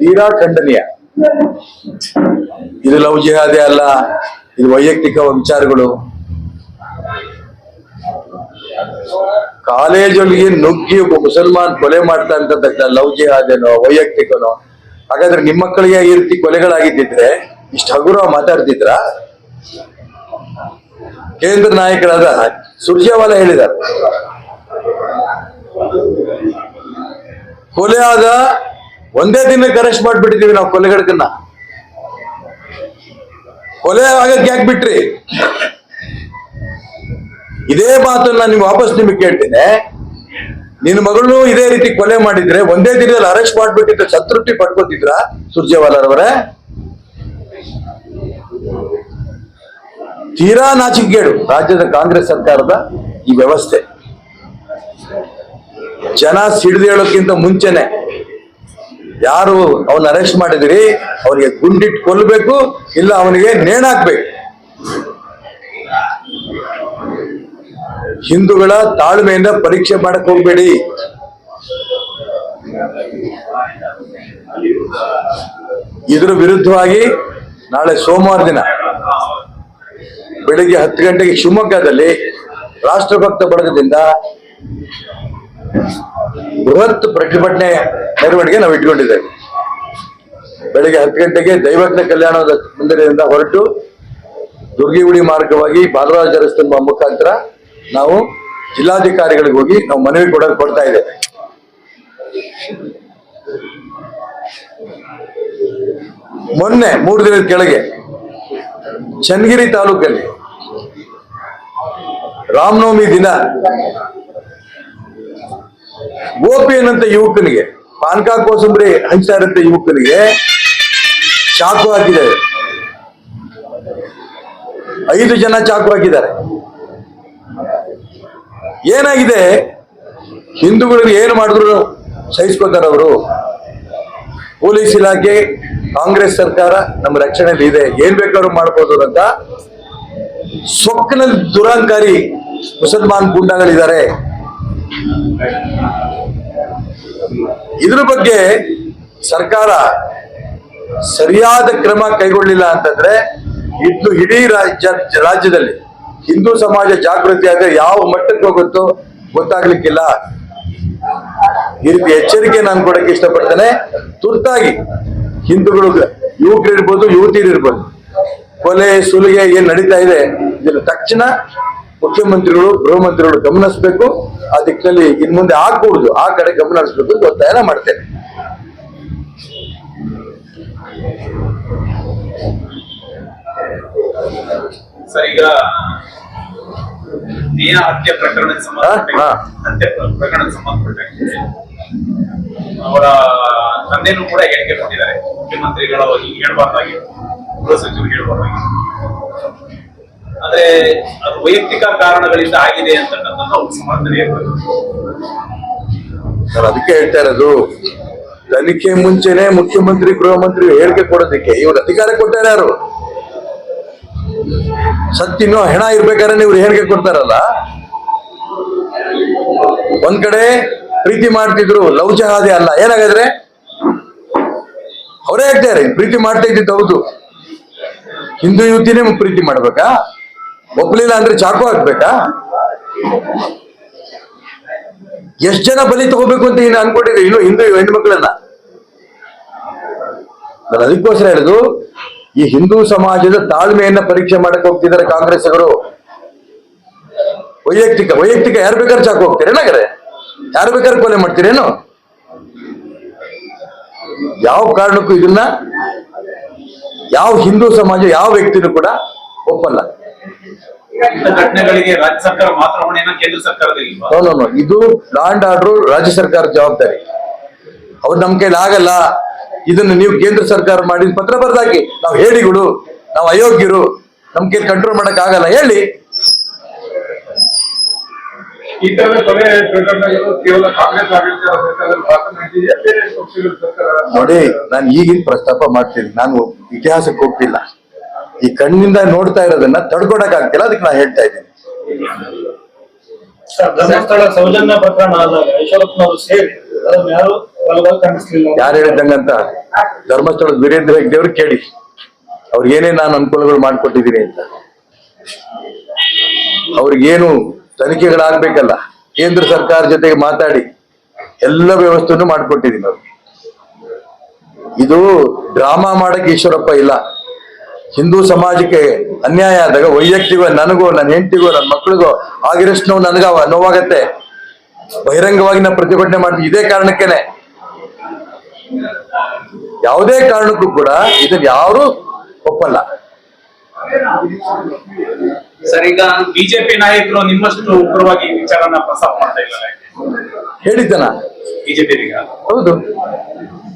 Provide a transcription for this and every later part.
ತೀರಾ ಖಂಡನೀಯ. ಇದು ಲವ್ ಜಿಹಾದೆ ಅಲ್ಲ, ಇದು ವೈಯಕ್ತಿಕ ವಿಚಾರಗಳು ಕಾಲೇಜಲ್ಲಿ ನುಗ್ಗಿ ಒಬ್ಬ ಮುಸಲ್ಮಾನ್ ಕೊಲೆ ಮಾಡ್ತಾ ಅಂತ ಲವ್ ಜಿಹಾದೇನೋ ವೈಯಕ್ತಿಕನೋ, ಹಾಗಾದ್ರೆ ನಿಮ್ಮ ಮಕ್ಕಳಿಗೆ ಈ ರೀತಿ ಕೊಲೆಗಳಾಗಿದ್ದಿದ್ರೆ, ಇಷ್ಟು ಹಗುರ ಮಾತಾಡ್ತಿದ್ರ? ಕೇಂದ್ರ ನಾಯಕರಾದ ಸುರ್ಜೇವಾಲಾ ಹೇಳಿದ ಕೊಲೆ ಆದ ಒಂದೇ ದಿನಕ್ಕೆ ಅರೆಸ್ಟ್ ಮಾಡ್ಬಿಟ್ಟಿದೀವಿ ನಾವು ಕೊಲೆಗಡಕನ್ನ ಕೊಲೆ ಆಗಕ್ಕೆ ಯಾಕೆ ಬಿಟ್ರಿ ಇದೇ ಮಾತನ್ನ ನೀವು ವಾಪಸ್ ನಿಮಗೆ ಕೇಳ್ತೇನೆ. ನಿನ್ನ ಮಗಳು ಇದೇ ರೀತಿ ಕೊಲೆ ಮಾಡಿದ್ರೆ, ಒಂದೇ ದಿನದಲ್ಲಿ ಅರೆಸ್ಟ್ ಮಾಡ್ಬಿಟ್ಟಿದ್ರೆ ಸಂತೃಪ್ತಿ ಪಡ್ಕೋತಿದ್ರ ಸುರ್ಜೇವಾಲರವರೇ ತೀರಾ ನಾಚಿಕೇಡು ರಾಜ್ಯದ ಕಾಂಗ್ರೆಸ್ ಸರ್ಕಾರದ ಈ ವ್ಯವಸ್ಥೆ. ಜನ ಸಿಡಿದೇಳೋಕ್ಕಿಂತ ಮುಂಚೆನೆ ಯಾರು ಅವನ್ನ ಅರೆಸ್ಟ್ ಮಾಡಿದಿರಿ, ಅವನಿಗೆ ಗುಂಡಿಟ್ಟು ಕೊಲ್ಲಬೇಕು ಇಲ್ಲ ಅವನಿಗೆ ನೇಣಾಕ್ಬೇಕು ಹಿಂದೂಗಳ ತಾಳ್ಮೆಯಿಂದ ಪರೀಕ್ಷೆ ಮಾಡಕ್ ಹೋಗ್ಬೇಡಿ. ಇದ್ರ ವಿರುದ್ಧವಾಗಿ ನಾಳೆ ಸೋಮವಾರ ದಿನ ಬೆಳಿಗ್ಗೆ ಹತ್ತು ಗಂಟೆಗೆ ಶಿವಮೊಗ್ಗದಲ್ಲಿ ರಾಷ್ಟ್ರಭಕ್ತ ಬಳಗದಿಂದ ಬೃಹತ್ ಪ್ರತಿಭಟನೆ ಮೆರವಣಿಗೆ ನಾವು ಇಟ್ಕೊಂಡಿದ್ದೇವೆ. ಬೆಳಿಗ್ಗೆ ಹತ್ತು ಗಂಟೆಗೆ ದೈವಜ್ಞ ಕಲ್ಯಾಣದ ಮಂದಿರದಿಂದ ಹೊರಟು ದುರ್ಗಿಗುಡಿ ಮಾರ್ಗವಾಗಿ ಬಾಲರಾಜ ರಸ್ತೆ ಮುಖಾಂತರ ನಾವು ಜಿಲ್ಲಾಧಿಕಾರಿಗಳಿಗೆ ಹೋಗಿ ನಾವು ಮನವಿ ಕೊಡ ಕೊಡ್ತಾ ಇದ್ದೇವೆ. ಮೊನ್ನೆ ಮೂರು ದಿನದ ಕೆಳಗೆ ಚನ್ನಗಿರಿ ತಾಲೂಕಲ್ಲಿ ರಾಮನವಮಿ ದಿನ ಗೋಪಿ ಅನ್ನಂತ ಯುವಕನಿಗೆ, ಪಾನ್ಕಾ ಕೋಸಂಬರಿ ಹಂಚ್ತಾ ಇರಂತ ಯುವಕನಿಗೆ ಚಾಕು ಹಾಕಿದ್ದಾರೆ. ಐದು ಜನ ಚಾಕು ಹಾಕಿದ್ದಾರೆ. ಏನಾಗಿದೆ? ಹಿಂದೂಗಳಿಗೆ ಏನು ಮಾಡಿದ್ರು? ಸಹಿಸ್ಕೋತಾರೆ ಅವರು. ಪೊಲೀಸ್ ಇಲಾಖೆ, ಕಾಂಗ್ರೆಸ್ ಸರ್ಕಾರ ನಮ್ಮ ರಕ್ಷಣೆಯಲ್ಲಿ ಇದೆ. ಏನ್ ಬೇಕಾದ್ರೂ ಮಾಡ್ಬೋದು ಅಂತ ಸೊಕ್ಕಿನಲ್ಲಿ ದುರಾಂಕಾರಿ ಮುಸಲ್ಮಾನ್ ಗುಂಡಗಳಿದ್ದಾರೆ. ಇದ್ರ ಬಗ್ಗೆ ಸರ್ಕಾರ ಸರಿಯಾದ ಕ್ರಮ ಕೈಗೊಳ್ಳಿಲ್ಲ ಅಂತಂದ್ರೆ ಇನ್ನು ಇಡೀ ರಾಜ್ಯ ರಾಜ್ಯದಲ್ಲಿ ಹಿಂದೂ ಸಮಾಜ ಜಾಗೃತಿ ಆದ್ರೆ ಯಾವ ಮಟ್ಟಕ್ಕೆ ಹೋಗುತ್ತೋ ಗೊತ್ತಾಗ್ಲಿಕ್ಕಿಲ್ಲ. ಈ ರೀತಿ ಎಚ್ಚರಿಕೆ ನಾನು ಕೊಡಕ್ಕೆ ಇಷ್ಟಪಡ್ತೇನೆ. ತುರ್ತಾಗಿ ಹಿಂದೂಗಳು ಯುವಕರು ಇರ್ಬೋದು, ಯುವತಿಯರು ಇರ್ಬೋದು, ಕೊಲೆ, ಸುಲಿಗೆ ಏನ್ ನಡೀತಾ ಇದೆ ಇದರ ತಕ್ಷಣ ಮುಖ್ಯಮಂತ್ರಿಗಳು ಗೃಹ ಮಂತ್ರಿಗಳು ಗಮನಿಸಬೇಕು. ಆ ದಿಕ್ಕಿನಲ್ಲಿ ಇನ್ ಮುಂದೆ ಆಗ್ಕೂಡುದು ಆ ಕಡೆ ಗಮನ ಹರಿಸ್ಬೇಕು ಅಂತ ಒತ್ತಾಯನ ಮಾಡ್ತೇನೆ. ಸರ್ ಈಗ ನೇಹ ಹತ್ಯೆ ಪ್ರಕರಣಕ್ಕೆ ಸಂಬಂಧಪಟ್ಟ ಹಾ, ಹಾ. ಪ್ರಕರಣಕ್ಕೆ ಸಂಬಂಧಪಟ್ಟಂತೆ ಅವರ ತಂದೆನೂ ಕೂಡ ಹೇಳಿಕೆ ಕೊಟ್ಟಿದ್ದಾರೆ. ಮುಖ್ಯಮಂತ್ರಿಗಳ ಹೇಳ್ಬಾರ್ದಾಗಿ ಗೃಹ ಸಚಿವರು ಹೇಳ್ಬಾರ್ದಾಗಿ. ಆದ್ರೆ ಅದು ವೈಯಕ್ತಿಕ ಕಾರಣಗಳಿಂದ ಆಗಿದೆ ಅಂತಕ್ಕಂಥದ್ದು ಅವ್ರ ಸಮರ್ಥನೆ ನಾನು ಅದಕ್ಕೆ ಹೇಳ್ತಾ ಇರೋದು, ತನಿಖೆ ಮುಂಚೆನೆ ಮುಖ್ಯಮಂತ್ರಿ, ಗೃಹ ಮಂತ್ರಿ ಹೇಳಿಕೆ ಕೊಡೋದಕ್ಕೆ ಇವ್ರು ಅಧಿಕಾರ ಕೊಟ್ಟಾರ ಯಾರು ಸತ್ತಿನೂ ಹೆಣ ಇರ್ಬೇಕಾದ್ರೆ ಇವ್ರು ಹೇಳಿಕೆ ಕೊಡ್ತಾರಲ್ಲ. ಒಂದ್ ಕಡೆ ಪ್ರೀತಿ ಮಾಡ್ತಿದ್ರು, ಲವ್ ಜಹಾದಿ ಅಲ್ಲ. ಏನಾಗಾದ್ರೆ? ಅವರೇ ಹೇಳ್ತಾರೆ ಪ್ರೀತಿ ಮಾಡ್ತಾ ಇದ್ದಿದ್ದು ಹೌದು. ಹಿಂದೂ ಯುವತಿನೇ ಪ್ರೀತಿ ಮಾಡ್ಬೇಕಾ? ಒಪ್ಲಿಲ್ಲ ಅಂದ್ರೆ ಚಾಕು ಹಾಕ್ಬೇಕಾ? ಎಷ್ಟ್ ಜನ ಬಲಿ ತಗೋಬೇಕು ಅಂತ ಇನ್ನು ಅನ್ಕೊಂಡಿದ್ರೆ ಇನ್ನು ಹಿಂದೂ ಹೆಣ್ಮಕ್ಳನ್ನ ನಾನು ಅದಕ್ಕೋಸ್ಕರ ಹೇಳುದು, ಈ ಹಿಂದೂ ಸಮಾಜದ ತಾಳ್ಮೆಯನ್ನ ಪರೀಕ್ಷೆ ಮಾಡಕ್ ಹೋಗ್ತಿದ್ದಾರೆ ಕಾಂಗ್ರೆಸ್ ಅವರು ವೈಯಕ್ತಿಕ ವೈಯಕ್ತಿಕ ಯಾರು ಬೇಕಾದ್ರೆ ಚಾಕು ಹೋಗ್ತೀರ ಏನಾಗರೆ ಯಾರು ಬೇಕಾದ್ರೆ ಕೊಲೆ ಮಾಡ್ತೀರೇನು? ಯಾವ ಕಾರಣಕ್ಕೂ ಇದನ್ನ, ಯಾವ ಹಿಂದೂ ಸಮಾಜ, ಯಾವ ವ್ಯಕ್ತಿನೂ ಕೂಡ ಒಪ್ಪಲ್ಲ. ಘಟನೆಗಳಿಗೆ ರಾಜ್ಯ ಸರ್ಕಾರ ಮಾತ್ರ ಹೊಣೆನ ಕೇಂದ್ರ ಸರ್ಕಾರದಲ್ಲಿಲ್ವಾ ನೋ, ನೋ, ನೋ. ಇದು ಲಾಂಡ್ ಆರ್ಡರ್ ರಾಜ್ಯ ಸರ್ಕಾರ ಜವಾಬ್ದಾರಿ. ಅವ್ರು ನಮ್ ಕೈಲಿ ಆಗಲ್ಲ. ಇದನ್ನ ನೀವು ಕೇಂದ್ರ ಸರ್ಕಾರ ಮಾಡಿದ ಪತ್ರ ಬರ್ದಾಕಿ. ನಾವು ಹೇಳಿಗಳು ನಾವು ಅಯೋಗ್ಯರು ನಮ್ ಕೈಲಿ ಕಂಟ್ರೋಲ್ ಮಾಡಕ್ ಆಗಲ್ಲ. ಹೇಳಿ. ಈ ತರದ ಕೊಲೆ ಪ್ರಕರಣಗಳು ಕೇವಲ ಕಾಂಗ್ರೆಸ್ ಆಡಳಿತ ಸರ್ಕಾರದಲ್ಲಿ ಮಾತ್ರ ನಡೆದಿದೆಯಾ ಬೇರೆ ಸರ್ಕಾರ ನೋಡಿ ನಾನು ಈಗಿನ ಪ್ರಸ್ತಾಪ ಮಾಡ್ತೀನಿ. ನಾನು ಇತಿಹಾಸಕ್ಕೆ ಹೋಗ್ತಿಲ್ಲ ಈ ಕಣ್ಣಿಂದ ನೋಡ್ತಾ ಇರೋದನ್ನ ತಡ್ಕೊಡಕ್ ಆಗ್ತಿಲ್ಲ ಅದಕ್ಕೆ ನಾನು ಹೇಳ್ತಾ ಇದ್ದೀನಿ. ಸೌಜನ್ಯ ಪ್ರಕರಣ ಆದಾಗ ಈಶ್ವರಪ್ಪನವರು ಸೇರಿ ಅದನ್ನ ಯಾರು ಬಲವಾಗಿ ಖಂಡಿಸ್ಲಿಲ್ಲ? ಯಾರು ಹೇಳಿದಂಗಂತ? ಧರ್ಮಸ್ಥಳದ ವೀರೇಂದ್ರ ಹೆಗ್ಡೆ ಅವ್ರು ಕೇಳಿ. ಅವ್ರಿಗೆ ಏನೇ ನಾನು ಅನುಕೂಲಗಳು ಮಾಡ್ಕೊಟ್ಟಿದ್ದೀನಿ ಅಂತ. ಅವ್ರಿಗೇನು ತನಿಖೆಗಳಾಗ್ಬೇಕಲ್ಲ. ಕೇಂದ್ರ ಸರ್ಕಾರ ಜೊತೆಗೆ ಮಾತಾಡಿ ಎಲ್ಲ ವ್ಯವಸ್ಥೆಯನ್ನು ಮಾಡ್ಕೊಟ್ಟಿದ್ದೀನಿ ಅವ್ರಿಗೆ ಇದು ಡ್ರಾಮಾ ಮಾಡಕ್ಕೆ ಈಶ್ವರಪ್ಪ ಇಲ್ಲ. ಹಿಂದೂ ಸಮಾಜಕ್ಕೆ ಅನ್ಯಾಯ ಆದಾಗ ವೈಯಕ್ತಿಕ ನನಗೋ ನನ್ನ ಹೆಂಡತಿಗೂ ನನ್ನ ಮಕ್ಕಳಿಗೂ ಆಗಿರಷ್ಟು ನೋವು ನನಗ ನೋವಾಗತ್ತೆ. ಬಹಿರಂಗವಾಗಿ ನಾ ಪ್ರತಿಭಟನೆ ಮಾಡ್ತೀವಿ. ಇದೇ ಕಾರಣಕ್ಕೇನೆ. ಯಾವುದೇ ಕಾರಣಕ್ಕೂ ಕೂಡ ಇದನ್ನ ಯಾರು ಒಪ್ಪಲ್ಲ. ಸರ್ ಈಗ ಬಿಜೆಪಿ ನಾಯಕರು ನಿಮ್ಮಷ್ಟು ಉಗ್ರವಾಗಿ ವಿಚಾರನ ಪ್ರಸ್ತಾಪ ಮಾಡ್ತಾ ಇದ್ದಾರೆ. ಹೇಳಿದ್ದನ? ಬಿಜೆಪಿ ಹೌದು.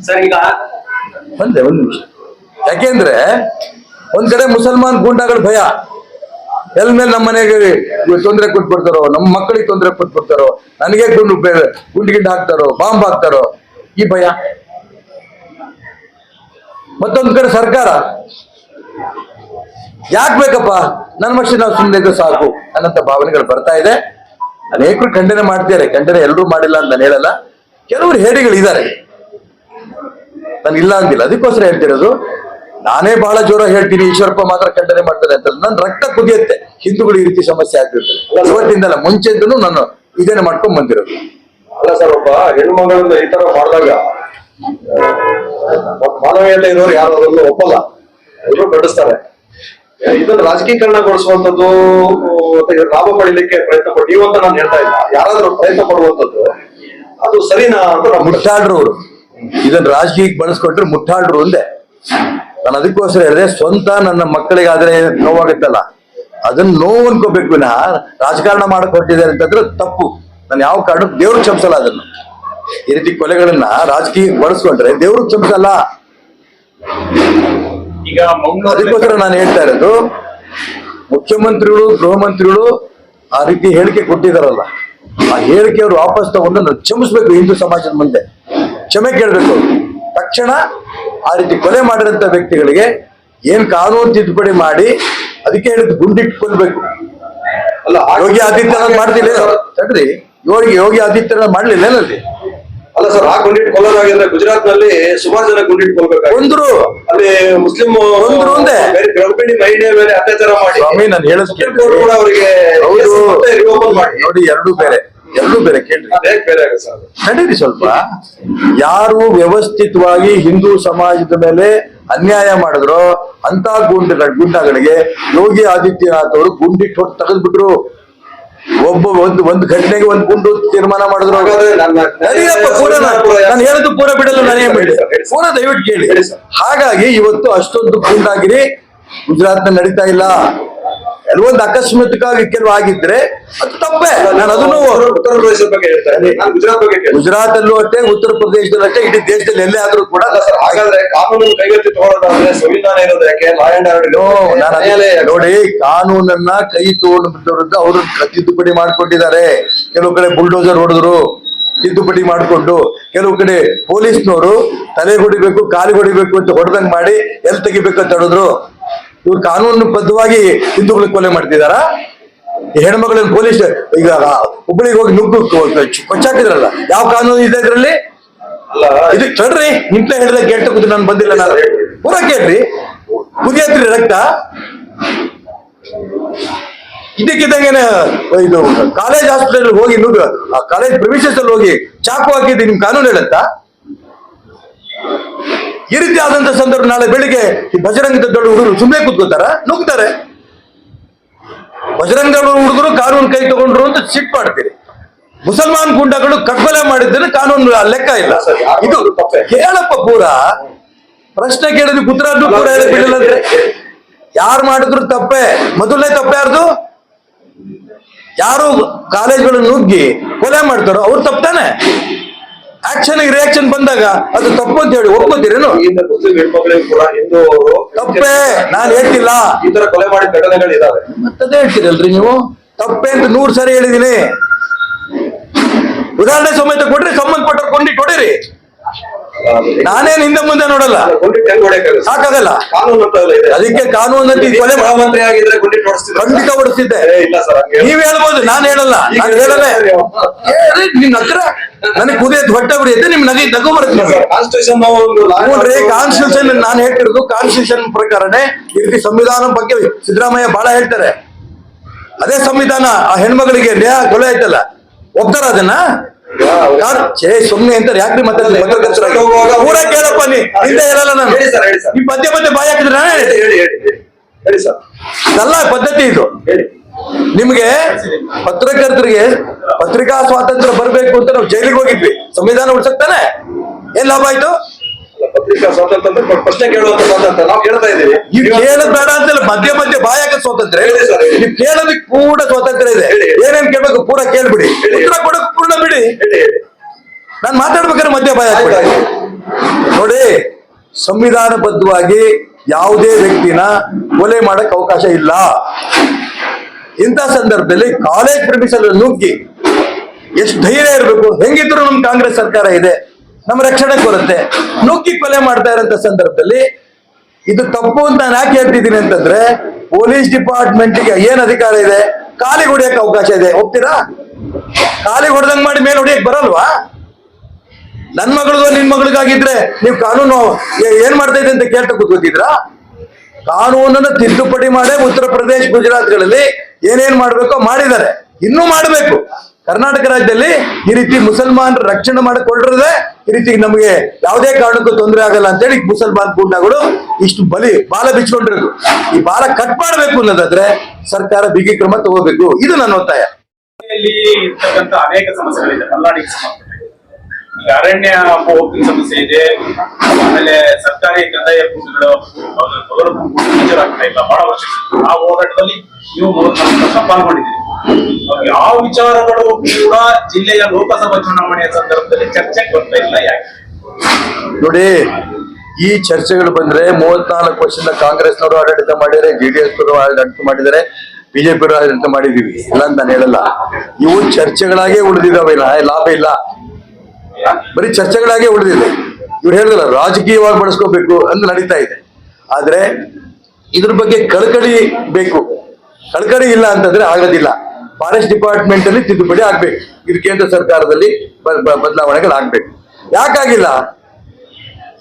ಸರ್ ಈಗ ಒಂದೇ ಒಂದು ನಿಮಿಷ. ಯಾಕೆಂದ್ರೆ ಒಂದ್ ಕಡೆ ಮುಸಲ್ಮಾನ್ ಗೂಂಡಾಗಳ ಭಯ. ಎಲ್ ಮೇಲೆ ನಮ್ಮ ಮನೆಗೆ ತೊಂದರೆ ಕೊಟ್ಬಿಡ್ತಾರೋ ನಮ್ಮ ಮಕ್ಕಳಿಗೆ ತೊಂದರೆ ಕೊಟ್ಬಿಡ್ತಾರೋ, ನನಗೆ ಗುಂಡು ಗುಂಡು ಗಿಂಡು ಹಾಕ್ತಾರೋ, ಬಾಂಬ್ ಹಾಕ್ತಾರೋ, ಈ ಭಯ. ಮತ್ತೊಂದ್ ಕಡೆ ಸರ್ಕಾರ. ಯಾಕ್ ಬೇಕಪ್ಪ? ನನ್ನ ಮನುಷ್ಯ ನಾವು ಸುಮ್ಮನೆ ಸಾಕು ಅನ್ನಂತ ಭಾವನೆಗಳು ಬರ್ತಾ ಇದೆ. ಅನೇಕರು ಖಂಡನೆ ಮಾಡ್ತಾರೆ ಖಂಡನೆ ಎಲ್ಲರೂ ಮಾಡಿಲ್ಲ ಅಂತ ನಾನು ಹೇಳಲ್ಲ. ಕೆಲವರು ಹೇಳಿಗಳಿದ್ದಾರೆ. ನಾನು ಇಲ್ಲ ಅಂದಿಲ್ಲ. ಅದಕ್ಕೋಸ್ಕರ ಹೇಳ್ತಿರೋದು ನಾನೇ ಬಹಳ ಜೋರ ಹೇಳ್ತೀನಿ ಈಶ್ವರಪ್ಪ ಮಾತ್ರ ಖಂಡನೆ ಮಾಡ್ತಾರೆ ಅಂತ ನನ್ನ ರಕ್ತ ಕುದಿಯುತ್ತೆ. ಹಿಂದೂಗಳು ಈ ರೀತಿ ಸಮಸ್ಯೆ ಆಗ್ತಿರ್ತದೆ ಇವತ್ತಿಂದಲ್ಲ ಮುಂಚೆದ್ದು ನಾನು ಇದೇನೆ ಮಾಡ್ಕೊಂಡ್ ಬಂದಿರೋದು. ಅಲ್ಲ ಸರ್ ಒಬ್ಬ ಹೆಣ್ಮಗಳಿಂದ ಈ ತರ ಮಾಡಿದಾಗ ಮಾನವೀಯತೆ ಇರೋರು ಯಾರು ಅದನ್ನು ಒಪ್ಪಲ್ಲ. ಎಲ್ಲರೂ ಖಂಡಿಸ್ತಾರೆ. ಇದನ್ನ ರಾಜಕೀಕರಣಗೊಳಿಸುವಂತದ್ದು ಲಾಭ ಪಡಿಲಿಕ್ಕೆ ಪ್ರಯತ್ನ ಪಟ್ಟು ಇವಂತ ನಾನು ಹೇಳ್ತಾ ಇಲ್ಲ. ಯಾರಾದ್ರೂ ಪ್ರಯತ್ನ ಪಡುವಂತದ್ದು ಅದು ಸರಿನಾ ಅಂತ ಮುಟ್ಟಾಡ್ರು ಅವರು. ಇದನ್ನ ರಾಜಕೀಯಕ್ಕೆ ಬಳಸ್ಕೊಟ್ರೆ ಮುಟ್ಟಾಡ್ರು ಅಂದೆ. ನಾನು ಅದಕ್ಕೋಸ್ಕರ ಹೇಳಿದೆ ಸ್ವಂತ ನನ್ನ ಮಕ್ಕಳಿಗಾದ್ರೆ ನೋವಾಗುತ್ತಲ್ಲ. ಅದನ್ನ ನೋವು ಅನ್ಕೋಬೇಕು ವಿನಃ ರಾಜಕಾರಣ ಮಾಡಕ್ ಹೊರಟಿದ್ದಾರೆ ಅಂತಂದ್ರೆ ತಪ್ಪು. ನಾನು ಯಾವ ಕಾರಣಕ್ಕೂ ದೇವ್ರಿಗೆ ಕ್ಷಮಿಸಲ್ಲ ಅದನ್ನು. ಈ ರೀತಿ ಕೊಲೆಗಳನ್ನ ರಾಜಕೀಯ ಬಳಸ್ಕೊಂಡ್ರೆ ದೇವ್ರಿಗೆ ಕ್ಷಮಿಸಲ್ಲ. ಈಗ ಅದಕ್ಕೋಸ್ಕರ ನಾನು ಹೇಳ್ತಾ ಇರೋದು ಮುಖ್ಯಮಂತ್ರಿಗಳು ಗೃಹ ಮಂತ್ರಿಗಳು ಆ ರೀತಿ ಹೇಳಿಕೆ ಕೊಟ್ಟಿದಾರಲ್ಲ ಆ ಹೇಳಿಕೆ ಅವರು ವಾಪಸ್ ತಗೊಂಡು ನಾನು ಕ್ಷಮಿಸ್ಬೇಕು ಹಿಂದೂ ಸಮಾಜದ ಮುಂದೆ. ಕ್ಷಮೆ ಕೇಳಬೇಕು. ತಕ್ಷಣ ಆ ರೀತಿ ಕೊಲೆ ಮಾಡಿದಂತ ವ್ಯಕ್ತಿಗಳಿಗೆ ಏನ್ ಕಾನೂನು ತಿದ್ದುಪಡಿ ಮಾಡಿ ಅದಕ್ಕೆ ಹೇಳಿದ್ದು ಗುಂಡಿಟ್ಕೊಳ್ಬೇಕು. ಅಲ್ಲ ಯೋಗಿ ಆದಿತ್ಯನಾಥ್ ಮಾಡ್ತಿಲ್ಲ ತಡ್ರಿ ಯೋಗಿ ಯೋಗಿ ಆದಿತ್ಯನಾಥ್ ಮಾಡ್ಲಿಲ್ಲ ಏನಲ್ಲಿ ಅಲ್ಲ? ಸರ್ ಆ ಗುಂಡಿಟ್ಟು ಕೊಲ್ಲೋದಾಗಿದ್ರೆ ಗುಜರಾತ್ನಲ್ಲಿ ಸುಮಾರು ಜನ ಗುಂಡಿಟ್ಟು ಕೊಲ್ಬೇಕಾಗಿ ಒಂದ್ರು. ಅಲ್ಲಿ ಮುಸ್ಲಿಂ ಒಂದ್ರು ಒಂದೇ. ಬೇರೆ ಗರ್ಭಿಣಿ ಮಹಿಳೆಯ ಮೇಲೆ ಅತ್ಯಾಚಾರ ಮಾಡಿ. ನಾನು ಹೇಳೋದು ಕೂಡ ಅವರಿಗೆ ನೋಡಿ ಎರಡು ಬೇರೆ. ಎರಡೂ ಬೇರೆ ಕೇಳ್ರಿ. ನಡೀರಿ ಸ್ವಲ್ಪ. ಯಾರು ವ್ಯವಸ್ಥಿತವಾಗಿ ಹಿಂದೂ ಸಮಾಜದ ಮೇಲೆ ಅನ್ಯಾಯ ಮಾಡಿದ್ರು ಅಂತ ಗುಂಡಗಳ ಗುಂಡಗಳಿಗೆ ಯೋಗಿ ಆದಿತ್ಯನಾಥ್ ಅವರು ಗುಂಡಿಟ್ಟು ಹೊಟ್ಟು ತೆಗೆದ್ಬಿಟ್ರು. ಒಬ್ಬ ಒಂದು ಒಂದು ಘಟನೆಗೆ ಒಂದು ಗುಂಡು ತೀರ್ಮಾನ ಮಾಡಿದ್ರು. ನಾನು ಹೇಳೋದು ಪೂರ ಬಿಡಲು? ನಾನೇ ಬಿಡಿ ಪೂರ ದಯವಿಟ್ಟು ಕೇಳಿ. ಹಾಗಾಗಿ ಇವತ್ತು ಅಷ್ಟೊಂದು ಗುಂಡಾಗಿರಿ. ಗುಜರಾತ್ ನಡೀತಾ ಇಲ್ಲ. ಕೆಲವೊಂದು ಅಕಸ್ಮಾತ್ಕಾಗಿ ಕೆಲವು ಆಗಿದ್ರೆ ಅದು ತಪ್ಪೇ. ನಾನು ಅದನ್ನು ಉತ್ತರ- ಪ್ರದೇಶದ ಬಗ್ಗೆ ಹೇಳ್ತಾ ಇದ್ದೀನಿ ನಾನು ಗುಜರಾತ್ ಬಗ್ಗೆ ಗುಜರಾತ್ ಅಲ್ಲೂ ಅಷ್ಟೇ ಉತ್ತರ ಪ್ರದೇಶದಲ್ಲೂ ಅಷ್ಟೇ ಇಡೀ ದೇಶದಲ್ಲಿ ಎಲ್ಲೇ ಆದ್ರೂ ಕೂಡ ಸರ್ ಹಾಗಾದ್ರೆ ಕಾನೂನು ಕೈಗೆತ್ತಿ ತಗೊಳ್ಳೋದಾದ್ರೆ ಸಂವಿಧಾನ ಇರೋದು ಯಾಕೆ? ಲಾ ಅಂಡ್ ಆರ್ಡರ್ ನೋಡಿ ಕಾನೂನನ್ನ ಕೈ ತಗೊಂಡಿದ್ದವರದ್ದು ಅವರು ತಿದ್ದುಪಡಿ ಮಾಡ್ಕೊಂಡಿದ್ದಾರೆ. ಕೆಲವು ಕಡೆ ಬುಲ್ಡೋಸರ್ ಹೊಡೆದ್ರು ತಿದ್ದುಪಡಿ ಮಾಡಿಕೊಂಡು. ಕೆಲವು ಕಡೆ ಪೊಲೀಸ್ನವರು ತಲೆ ಹೊಡಿಬೇಕು ಕಾಲು ಹೊಡಿಬೇಕು ಅಂತ ಹೊಡೆದಂಗ್ ಮಾಡಿ ಎಲ್ ತೆಗಿಬೇಕು ಅಂತ ಹೇಳಿದ್ರು. ಇವ್ರು ಕಾನೂನು ಬದ್ಧವಾಗಿ ಹಿಂದೂಗಳಿಗೆ ಕೊಲೆ ಮಾಡ್ತಿದಾರ? ಈ ಹೆಣ್ಮಗಳನ್ನ ಪೊಲೀಸ್ ಈಗ ಹುಬ್ಬಳ್ಳಿಗೆ ಹೋಗಿ ನುಗ್ಗು ಕೊಚ್ಚಾಕಿದ್ರಲ್ಲ. ಯಾವ ಕಾನೂನು ಇದೆ ಇದ್ರಲ್ಲಿ? ಇದು ಚಡ್ರಿ ನಿಂತ ಹೇಳಿದ ಕೇಳ್ತ ಕೂತು ನಾನು ಬಂದಿಲ್ಲ ನಾನು. ಪೂರ ಕೇಳ್ರಿ. ಕುದಿಯತ್ರಿ ರಕ್ತ. ಇದಕ್ಕಿದ್ದಂಗೆ ಇದು ಕಾಲೇಜ್ ಹಾಸ್ಪಿಟಲ್ ಹೋಗಿ ನುಗ್ಗ ಆ ಕಾಲೇಜ್ ಪ್ರವೇಶದಲ್ಲಿ ಅಲ್ಲಿ ಹೋಗಿ ಚಾಕು ಹಾಕಿದ್ದು ನಿಮ್ ಕಾನೂನು ಹೇಳತ್ತ? ಈ ರೀತಿ ಆದಂತ ಸಂದರ್ಭ ನಾಳೆ ಬೆಳಿಗ್ಗೆ ಈ ಬಜರಂಗ ದೊಡ್ಡ ಹುಡುಗರು ಸುಮ್ಮನೆ ಕೂತ್ಕೋತಾರ ನುಗ್ತಾರೆ. ಬಜರಂಗ ಹುಡುಗರು ಕಾನೂನು ಕೈ ತಗೊಂಡ್ರು ಅಂತ ಸಿಟ್ ಮಾಡ್ತೀರಿ. ಮುಸಲ್ಮಾನ್ ಗುಂಡಗಳು ಕಟ್ಬಲೆ ಮಾಡಿದ್ರೆ ಕಾನೂನು ಲೆಕ್ಕ ಇಲ್ಲ. ಇದು? ಕೇಳಪ್ಪ ಪೂರ. ಪ್ರಶ್ನೆ ಕೇಳಿದ್ರೆ ಗುಜರಾತ್ ಕೂಡ ಬಿಡಲ್ಲ ಅಂದ್ರೆ? ಯಾರು ಮಾಡಿದ್ರು ತಪ್ಪೆ? ಮೊದಲನೇ ತಪ್ಪೆ ಯಾರ್ದು? ಯಾರು ಕಾಲೇಜ್ಗಳು ನುಗ್ಗಿ ಕೊಲೆ ಮಾಡ್ತಾರೋ ಅವ್ರು ತಪ್ಪಾನೆ ಆಕ್ಷನ್ ರಿಯಾಕ್ಷನ್ ಬಂದಾಗ ಅದು ತಪ್ಪು ಅಂತ ಹೇಳಿ ಒಪ್ಕೋತೀರೇನು? ಹಿಂದೆ ಮುಸ್ಲಿಂ ಹೆಣ್ಮಕ್ಳಿಗೂ ಕೂಡ ಹಿಂದೂ ಅವರು ತಪ್ಪೇ ನಾನು ಹೇಳ್ತಿಲ್ಲ. ಈ ತರ ಕೊಲೆ ಮಾಡಿದ ಘಟನೆಗಳು ಇದಾವೆ. ಮತ್ತದೇ ಹೇಳ್ತೀರಲ್ರಿ ನೀವು? ತಪ್ಪೇ ಅಂತ ನೂರು ಸಾರಿ ಹೇಳಿದೀನಿ. ಉದಾಹರಣೆ ಸಮೇತ ಕೊಡ್ರಿ ಸಂಬಂಧಪಟ್ಟ ಕೊಂಡಿ ಹೊಡಿರಿ. ನಾನೇನ್ ಹಿಂದೆ ಮುಂದೆ ನೋಡಲ್ಲ? ಸಾಕಾಗಲ್ಲ. ಅದಕ್ಕೆ ಕಾನೂನು ಕೊಲೆ ಮುಖ್ಯಮಂತ್ರಿ ಆಗಿದ್ರೆ ಖಂಡಿತ ಹೊಡಿಸ್ತಿದ್ದೆ ಹಂಗೆ ನೀವ್ ಹೇಳ್ಬೋದು ನಾನು ಹೇಳಲ್ಲ. ನಾನು ಹೇಳಲ್ಲೇ. ನಿಮ್ ಹತ್ರ ನನಗೆ ಕುದಿಯತ್ ಹೊಟ್ಟೆ ಬಿಡಿಯುತ್ತೆ ನಿಮ್ ನಗೆ ನಗು ಬರುತ್ತೆ ನೋಡ್ರಿ ಕಾನ್ಸ್ಟಿಟ್ಯೂಷನ್ ನಾನು ಹೇಳ್ತಿರೋದು ಕಾನ್ಸ್ಟಿಟ್ಯೂಷನ್ ಪ್ರಕಾರನೇ ಈ ರೀತಿ ಸಂವಿಧಾನ ಬಗ್ಗೆ ಸಿದ್ದರಾಮಯ್ಯ ಬಹಳ ಹೇಳ್ತಾರೆ. ಅದೇ ಸಂವಿಧಾನ ಆ ಹೆಣ್ಮಗಳಿಗೆ ನ್ಯಾಯ ಕೊಲೆ ಆಯ್ತಲ್ಲ. ಒಪ್ತಾರ ಅದನ್ನ? ಛೇ ಸುಮ್ನೆ ಅಂತ ಯಾಕ್ರಿ ಮತ್ತೆ ಊರ ಕೇಳಪ್ಪ ನೀ. ಹಿಂದೆ ಹೇಳಲ್ಲ ನಾನು. ಹೇಳಿ ಸರ್ ಹೇಳಿ ಸರ್. ಈ ಮಧ್ಯೆ ಮಧ್ಯೆ ಬಾಯಿ ಹಾಕಿದ್ರೆ ಹೇಳಿ ಹೇಳಿ ಹೇಳಿ. ಸರ್. ಪದ್ಧತಿ ಇದು. ಹೇಳಿ. ನಿಮ್ಗೆ ಪತ್ರಕರ್ತರಿಗೆ ಪತ್ರಿಕಾ ಸ್ವಾತಂತ್ರ್ಯ ಬರ್ಬೇಕು ಅಂತ ನಾವು ಜೈಲಿಗೆ ಹೋಗಿದ್ವಿ. ಸಂವಿಧಾನ ಉಳ್ಸಕ್ತಾನೆ ಏನ್ ಲಾಭ ಆಯ್ತು? ಪತ್ರಿಕಾ ಸ್ವಾತಂತ್ರ್ಯ ಅಂದ್ರೆ ಪ್ರಶ್ನೆ ಕೇಳುವಂತ ಸ್ವಾತಂತ್ರ್ಯ. ನಾವು ಕೇಳ್ತಾ ಇದ್ದೀವಿ. ನೀವು ಕೇಳೋದ್ ಬೇಡ ಅಂತಲ್ಲ ಮಧ್ಯ ಮಧ್ಯ ಬಾಯಿ ಹಾಕೋ ಸ್ವಾತಂತ್ರ್ಯ. ಹೇಳಿ ಸರ್. ನೀವು ಕೇಳೋದಕ್ಕೆ ಕೂಡ ಸ್ವಾತಂತ್ರ್ಯ ಇದೆ. ಏನೇನ್ ಕೇಳ್ಬೇಕು ಪೂರ ಕೇಳ್ಬಿಡಿ. ಉತ್ತರ ಕೊಡಕ್ ಪೂರ್ಣ ಬಿಡಿ. ನಾನು ಮಾತಾಡ್ಬೇಕಾದ್ರೆ ಮಧ್ಯ ಬಾಯ. ನೋಡಿ ಸಂವಿಧಾನಬದ್ಧವಾಗಿ ಯಾವುದೇ ವ್ಯಕ್ತಿನ ಕೊಲೆ ಮಾಡಕ್ ಅವಕಾಶ ಇಲ್ಲ. ಇಂಥ ಸಂದರ್ಭದಲ್ಲಿ ಕಾಲೇಜ್ ಪ್ರಮಿಸಲ್ ನುಗ್ಗಿ ಎಷ್ಟು ಧೈರ್ಯ ಇರಬೇಕು ಹೆಂಗಿದ್ರು ನಮ್ ಕಾಂಗ್ರೆಸ್ ಸರ್ಕಾರ ಇದೆ. ನಮ್ಮ ರಕ್ಷಣೆ ಕೊರುತ್ತೆ ನುಗ್ಗಿ ಕೊಲೆ ಮಾಡ್ತಾ ಇರೋಂಥ ಸಂದರ್ಭದಲ್ಲಿ ಇದು ತಪ್ಪು ಅಂತ ನಾನು ಯಾಕೆ ಹೇಳ್ತಿದ್ದೀನಿ ಅಂತಂದ್ರೆ ಪೊಲೀಸ್ ಡಿಪಾರ್ಟ್ಮೆಂಟ್ಗೆ ಏನ್ ಅಧಿಕಾರ ಇದೆ? ಕಾಲಿಗೆ ಹೊಡಿಯಕ್ಕೆ ಅವಕಾಶ ಇದೆ. ಹೋಗ್ತೀರಾ ಕಾಲಿಗೆ ಹೊಡೆದಂಗ್ ಮಾಡಿ ಮೇಲೆ ಹೊಡಿಯಕ್ ಬರಲ್ವಾ? ನನ್ ಮಗಳು ನಿನ್ ಮಗಳಿಗಾಗಿದ್ರೆ ನೀವು ಕಾನೂನು ಏನ್ ಮಾಡ್ತಾ ಇದೆ ಅಂತ ಕೇಳ್ತಾ ಕೂತ್ಕೋತಿದ್ರಾ ಕಾನೂನನ್ನು ತಿದ್ದುಪಡಿ ಮಾಡೇ ಉತ್ತರ ಪ್ರದೇಶ, ಗುಜರಾತ್ಗಳಲ್ಲಿ ಏನೇನ್ ಮಾಡ್ಬೇಕೋ ಮಾಡಿದ್ದಾರೆ. ಇನ್ನೂ ಮಾಡಬೇಕು. ಕರ್ನಾಟಕ ರಾಜ್ಯದಲ್ಲಿ ಈ ರೀತಿ ಮುಸಲ್ಮಾನರ ರಕ್ಷಣೆ ಮಾಡಿಕೊಳ್ಳ್ರದೆ ಈ ರೀತಿ ನಮಗೆ ಯಾವುದೇ ಕಾರಣಕ್ಕೂ ತೊಂದರೆ ಆಗಲ್ಲ ಅಂತೇಳಿ ಮುಸಲ್ಮಾನ್ ಗೂಂಡಾಗಳು ಇಷ್ಟು ಬಲಿ ಬಾಲ ಬಿಚ್ಕೊಂಡಿರೋದು ಈ ಬಾಲ ಕಟ್ ಮಾಡಬೇಕು ಅನ್ನೋದಾದ್ರೆ ಸರ್ಕಾರ ಬಿಗಿ ಕ್ರಮ ತಗೋಬೇಕು. ಇದು ನನ್ನ ಒತ್ತಾಯ. ಅನೇಕ ಸಮಸ್ಯೆಗಳಿದೆ. ಮಲ್ನಾಡಿನ ಸಮಸ್ಯೆ ಈಗ ಅರಣ್ಯ ಹೋಗ್ತಿನ ಸಮಸ್ಯೆ ಇದೆ. ಆಮೇಲೆ ಸರ್ಕಾರಿ ಕಂದಾಯ ಭೂಮಿ ಮಂಜೂರಾಗ್ತಾ ಇಲ್ಲ. ಬಹಳ ವರ್ಷ ಆ ಹೋರಾಟದಲ್ಲಿ ನೀವು ಮೂವತ್ನಾಲ್ಕು ವರ್ಷ ಪಾಲ್ಗೊಂಡಿದ್ದೀರಿ. ಯಾವ ವಿಚಾರಗಳು ಕೂಡ ಜಿಲ್ಲೆಯ ಲೋಕಸಭಾ ಚುನಾವಣೆಯ ಸಂದರ್ಭದಲ್ಲಿ ಚರ್ಚೆಗೆ ಬರ್ತಾ ಇಲ್ಲ ಯಾಕೆ? ನೋಡಿ, ಈ ಚರ್ಚೆಗಳು ಬಂದ್ರೆ ಮೂವತ್ನಾಲ್ಕು ವರ್ಷದಿಂದ ಕಾಂಗ್ರೆಸ್ನವರು ಆಡಳಿತ ಮಾಡಿದರೆ ಜೆಡಿಎಸ್ ಆಡಳಿತ ಮಾಡಿದರೆ ಬಿಜೆಪಿ ಆಡಳಿತ ಮಾಡಿದೀವಿ ಇಲ್ಲ ಅಂತ ನಾನು ಹೇಳಲ್ಲ. ಇವು ಚರ್ಚೆಗಳಾಗೇ ಉಳಿದಿದ್ದಾವೆ ಲಾಭ ಇಲ್ಲ. ಬರೀ ಚರ್ಚೆಗಳಾಗೇ ಉಳಿದಿದೆ. ಇವ್ರು ಹೇಳಿದಲ್ಲ ರಾಜಕೀಯವಾಗಿ ಬಳಸ್ಕೋಬೇಕು ಅಂತ ನಡೀತಾ ಇದೆ. ಆದ್ರೆ ಇದ್ರ ಬಗ್ಗೆ ಕಳಕಳಿ ಬೇಕು. ಕಳಕಳಿ ಇಲ್ಲ ಅಂತಂದ್ರೆ ಆಗೋದಿಲ್ಲ. ಫಾರೆಸ್ಟ್ ಡಿಪಾರ್ಟ್ಮೆಂಟ್ ಅಲ್ಲಿ ತಿದ್ದುಪಡಿ ಆಗ್ಬೇಕು. ಇದು ಕೇಂದ್ರ ಸರ್ಕಾರದಲ್ಲಿ ಬದಲಾವಣೆಗಳಾಗ್ಬೇಕು ಯಾಕಾಗಿಲ್ಲ?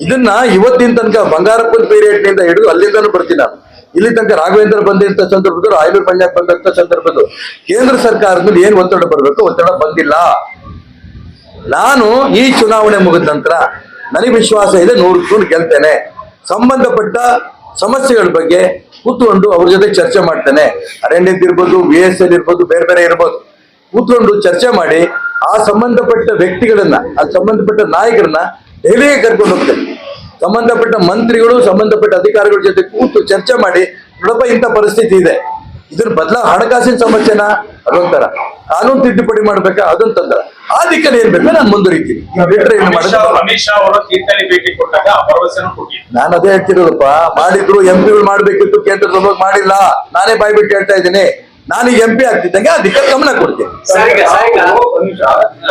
ಇದನ್ನ ಇವತ್ತಿನ ತನಕ ಬಂಗಾರಪ್ಪನ ಪೀರಿಯಡ್ನಿಂದ ಹಿಡಿದು ಅಲ್ಲಿಂದನೂ ಬರ್ತೀನಿ ನಾನು. ಇಲ್ಲಿ ತನಕ ರಾಘವೇಂದ್ರ ಬಂದಂತ ಸಂದರ್ಭದಲ್ಲಿ ಆಯುರ್ ಪಂಜಾಬ್ ಬಂದಂತ ಸಂದರ್ಭದ್ದು, ಕೇಂದ್ರ ಸರ್ಕಾರದಲ್ಲಿ ಏನ್ ಒತ್ತಡ ಬರಬೇಕು? ಒತ್ತಡ ಬಂದಿಲ್ಲ. ನಾನು ಈ ಚುನಾವಣೆ ಮುಗಿದ ನಂತರ ನನಗೆ ವಿಶ್ವಾಸ ಇದೆ, ನೂರು ಗೆಲ್ತೇನೆ. ಸಂಬಂಧಪಟ್ಟ ಸಮಸ್ಯೆಗಳ ಬಗ್ಗೆ ಕೂತ್ಕೊಂಡು ಅವ್ರ ಜೊತೆ ಚರ್ಚೆ ಮಾಡ್ತೇನೆ. ಅರಣ್ಯದ ಇರ್ಬೋದು ವಿ ಎಸ್ ಎಲ್ ಇರ್ಬೋದು, ಬೇರೆ ಬೇರೆ ಇರ್ಬೋದು. ಕೂತ್ಕೊಂಡು ಚರ್ಚೆ ಮಾಡಿ ಆ ಸಂಬಂಧಪಟ್ಟ ವ್ಯಕ್ತಿಗಳನ್ನ, ಆ ಸಂಬಂಧಪಟ್ಟ ನಾಯಕರನ್ನ ದೆಹಲಿಗೆ ಕರ್ಕೊಂಡು ಹೋಗ್ತೇನೆ ಸಂಬಂಧಪಟ್ಟ ಮಂತ್ರಿಗಳು, ಸಂಬಂಧಪಟ್ಟ ಅಧಿಕಾರಿಗಳ ಜೊತೆ ಕೂತು ಚರ್ಚೆ ಮಾಡಿ ನೋಡಪ್ಪ ಇಂಥ ಪರಿಸ್ಥಿತಿ ಇದೆ. ಇದನ್ನ ಬದಲ ಹಣಕಾಸಿನ ಸಮಸ್ಯೆನ ಅದೊಂಥರ. ಕಾನೂನು ತಿದ್ದುಪಡಿ ಮಾಡ್ಬೇಕಾ ಅದೊಂಥರ. ಆ ದಿಕ್ಕಲ್ಲಿ ಏನ್ ಬೇಕು ನಾನು ಮುಂದುವರಿತೀನಿ. ನಾನು ಅದೇ ಹೇಳ್ತಿರೋದಪ್ಪ. ಮಾಡಿದ್ರು ಎಂ ಪಿಗಳು ಮಾಡ್ಬೇಕಿತ್ತು ಕೇಂದ್ರ ಸಭೆಗೆ ಮಾಡಿಲ್ಲ. ನಾನೇ ಬಾಯ್ಬಿಟ್ಟು ಹೇಳ್ತಾ ಇದ್ದೀನಿ. ನಾನೀಗ ಎಂ ಪಿ ಆಗ್ತಿದ್ದಂಗೆ ಆ ದಿಕ್ಕ ಗಮನ ಕೊಡ್ತೀನಿ.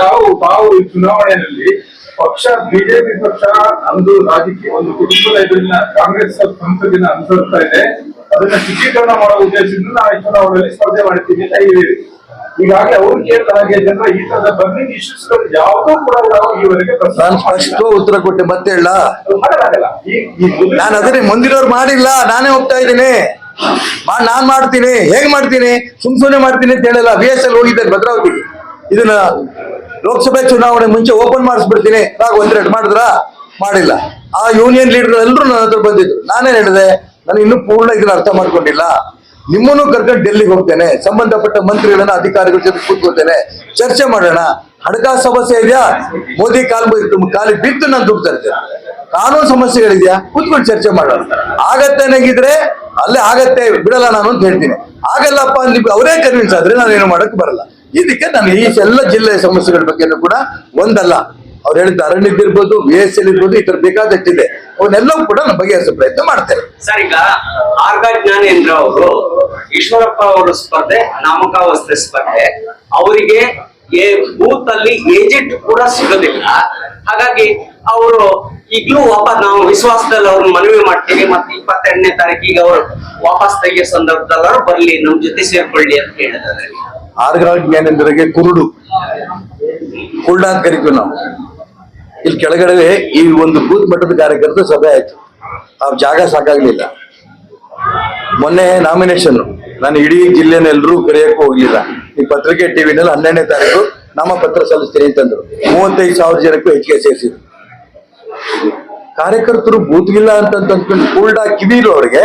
ತಾವು. ತಾವು ಈ ಚುನಾವಣೆಯಲ್ಲಿ ಪಕ್ಷ ಬಿಜೆಪಿ ಪಕ್ಷ ಅಂದು ರಾಜಕೀಯ ಒಂದು ಕುಟುಂಬದ ಇದನ್ನ ಕಾಂಗ್ರೆಸ್ ಸಂಸದಿನ ಅನುಸರಿಸ್ತಾ ಇದೆ. ಅದನ್ನ ಶಿಥಿಕರಣ ಮಾಡುವ ಉದ್ದೇಶದಿಂದ ನಾವು ಚುನಾವಣೆಯಲ್ಲಿ ಸ್ಪರ್ಧೆ ಮಾಡ್ತೀವಿ ಅಂತ ಹೇಳಿರಿ ಹೀಗಾಗಿ ಅವ್ರು ಕೇಳಿದ ಹಾಗೆ ಜನರ ಈ ತರದ ಬರ್ನಿಂಗ್ ಇಶ್ಯೂಸ್ ಯಾವುದೂ ಕೂಡ ನಾವು ಈವರೆಗೆ ನಾನು ಸ್ಪಷ್ಟ ಉತ್ತರ ಕೊಟ್ಟೆ ಮತ್ತೆ ಹೇಳ? ನಾನು ಅದನ್ನೇ ಮುಂದಿನವ್ರು ಮಾಡಿಲ್ಲ ನಾನೇ ಹೋಗ್ತಾ ಇದ್ದೀನಿ. ನಾನ್ ಮಾಡ್ತೀನಿ ಹೇಗ್ ಮಾಡ್ತೀನಿ? ಸುಮ್ ಸುಮ್ನೆ ಮಾಡ್ತೀನಿ ಅಂತ ಹೇಳಲ್ಲ ಬಿ ಎಸ್ ಎಲ್ ಹೋಗಿದ್ದೆ ಭದ್ರಾವತಿ. ಇದನ್ನ ಲೋಕಸಭೆ ಚುನಾವಣೆ ಮುಂಚೆ ಓಪನ್ ಮಾಡಿಸ್ಬಿಡ್ತೀನಿ. ಆಗ ಒಂದೆರಡು ಮಾಡಿದ್ರ? ಮಾಡಿಲ್ಲ. ಆ ಯೂನಿಯನ್ ಲೀಡರ್ ಎಲ್ಲರೂ ನನ್ನ ಹತ್ರ ಬಂದಿದ್ರು. ನಾನೇ ಹೇಳಿದೆ? ನಾನು ಇನ್ನೂ ಪೂರ್ಣ ಇದನ್ನ ಅರ್ಥ ಮಾಡ್ಕೊಂಡಿಲ್ಲ. ನಿಮ್ಮನ್ನು ಕರ್ಕೊಂಡು ಡೆಲ್ಲಿಗೆ ಹೋಗ್ತೇನೆ. ಸಂಬಂಧಪಟ್ಟ ಮಂತ್ರಿಗಳನ್ನ ಅಧಿಕಾರಿಗಳ ಜೊತೆ ಕೂತ್ಕೋತೇನೆ ಚರ್ಚೆ ಮಾಡೋಣ. ಹಣಕಾಸು ಸಮಸ್ಯೆ ಇದೆಯಾ? ಮೋದಿ ಕಾಲ್ ಕಾಲಿಗೆ ಬಿದ್ದು ನಾನು ದುಡ್ಡು ತರ್ತೇನೆ ಕಾನೂನು ಸಮಸ್ಯೆಗಳಿದೆಯಾ? ಕೂತ್ಕೊಂಡು ಚರ್ಚೆ ಮಾಡೋಣ. ಆಗತ್ತೆ ನನಗಿದ್ರೆ ಅಲ್ಲೇ ಆಗತ್ತೆ, ಬಿಡಲ್ಲ ನಾನು ಅಂತ ಹೇಳ್ತೀನಿ. ಆಗಲ್ಲಪ್ಪ ನೀವು ಅವರೇ ಕನ್ವಿನ್ಸ್ ಆದ್ರೆ ನಾನು ಏನು ಮಾಡಕ್ ಬರಲ್ಲ. ಇದಕ್ಕೆ ನಾನು ಈ ಎಲ್ಲ ಜಿಲ್ಲೆಯ ಸಮಸ್ಯೆಗಳ ಬಗ್ಗೆನೂ ಕೂಡ ಒಂದಲ್ಲ. ಅವ್ರು ಹೇಳಿದ ಅರಣ್ಯದ ಇರ್ಬೋದು ವಿ ಎಸ್ ಎಲ್ ಇರ್ಬೋದು ಈ ತರ ಬೇಕಾದಷ್ಟಿದೆ ಅವನ್ನೆಲ್ಲವೂ ಕೂಡ ನಾವು ಬಗೆಹರಿಸೋ ಪ್ರಯತ್ನ ಮಾಡ್ತಾರೆ ಸರ್ ಈಗ ಆರ್ಗ ಜ್ಞಾನೇಂದ್ರ ಅವರು ಈಶ್ವರಪ್ಪ ಅವರ ಸ್ಪರ್ಧೆ ನಾಮಕಾವಸ್ಥೆ ಸ್ಪರ್ಧೆ ಅವರಿಗೆ ಬೂತ್ ಅಲ್ಲಿ ಏಜೆಂಟ್ ಕೂಡ ಸಿಗೋದಿಲ್ಲ. ಹಾಗಾಗಿ ಅವರು ಈಗಲೂ ವಾಪಸ್ ನಾವು ವಿಶ್ವಾಸದಲ್ಲಿ ಅವ್ರನ್ನ ಮನವಿ ಮಾಡ್ತೀವಿ ಮತ್ತೆ ಇಪ್ಪತ್ತೆರಡನೇ ತಾರೀಕಿಗೆ ಅವರು ವಾಪಸ್ ತೆಗೆಯೋ ಸಂದರ್ಭದಲ್ಲಿ ಬರಲಿ ಬರ್ಲಿ ನಮ್ ಜೊತೆ ಸೇರ್ಕೊಳ್ಳಿ ಅಂತ ಹೇಳಿದ್ದಾರೆ. ಆರ್ಗ ಜ್ಞಾನೇಂದ್ರಗೆ ಕುರುಡು. ಕುರುಡ ಅಂತ ಕರಿತೀವಿ ನಾವು. ಇಲ್ಲಿ ಕೆಳಗಡೆ ಈ ಒಂದು ಬೂತ್ ಮಟ್ಟದ ಕಾರ್ಯಕರ್ತರ ಸಭೆ ಆಯ್ತು. ಆ ಜಾಗ ಸಾಕಾಗ್ಲಿಲ್ಲ. ಮೊನ್ನೆ ನಾಮಿನೇಷನ್ ನಾನು ಇಡೀ ಜಿಲ್ಲೆನ ಎಲ್ಲರೂ ಕರೆಯಕ್ಕೆ ಹೋಗ್ಲಿಲ್ಲ. ಈ ಪತ್ರಿಕೆ ಟಿವಿನಲ್ಲಿ ಹನ್ನೆರಡನೇ ತಾರೀಕು ನಾಮಪತ್ರ ಸಲ್ಲಿಸ್ತೀನಿ ಅಂತಂದ್ರು. ಮೂವತ್ತೈದು ಸಾವಿರ ಜನಕ್ಕೂ ಹೆಚ್ಚಿಗೆ ಸೇರಿಸಿದ್ರು. ಕಾರ್ಯಕರ್ತರು ಬೂತ್ಗಿಲ್ಲ ಅಂತ ಅಂದ್ಕೊಂಡು ಕಿವಿರು ಅವ್ರಿಗೆ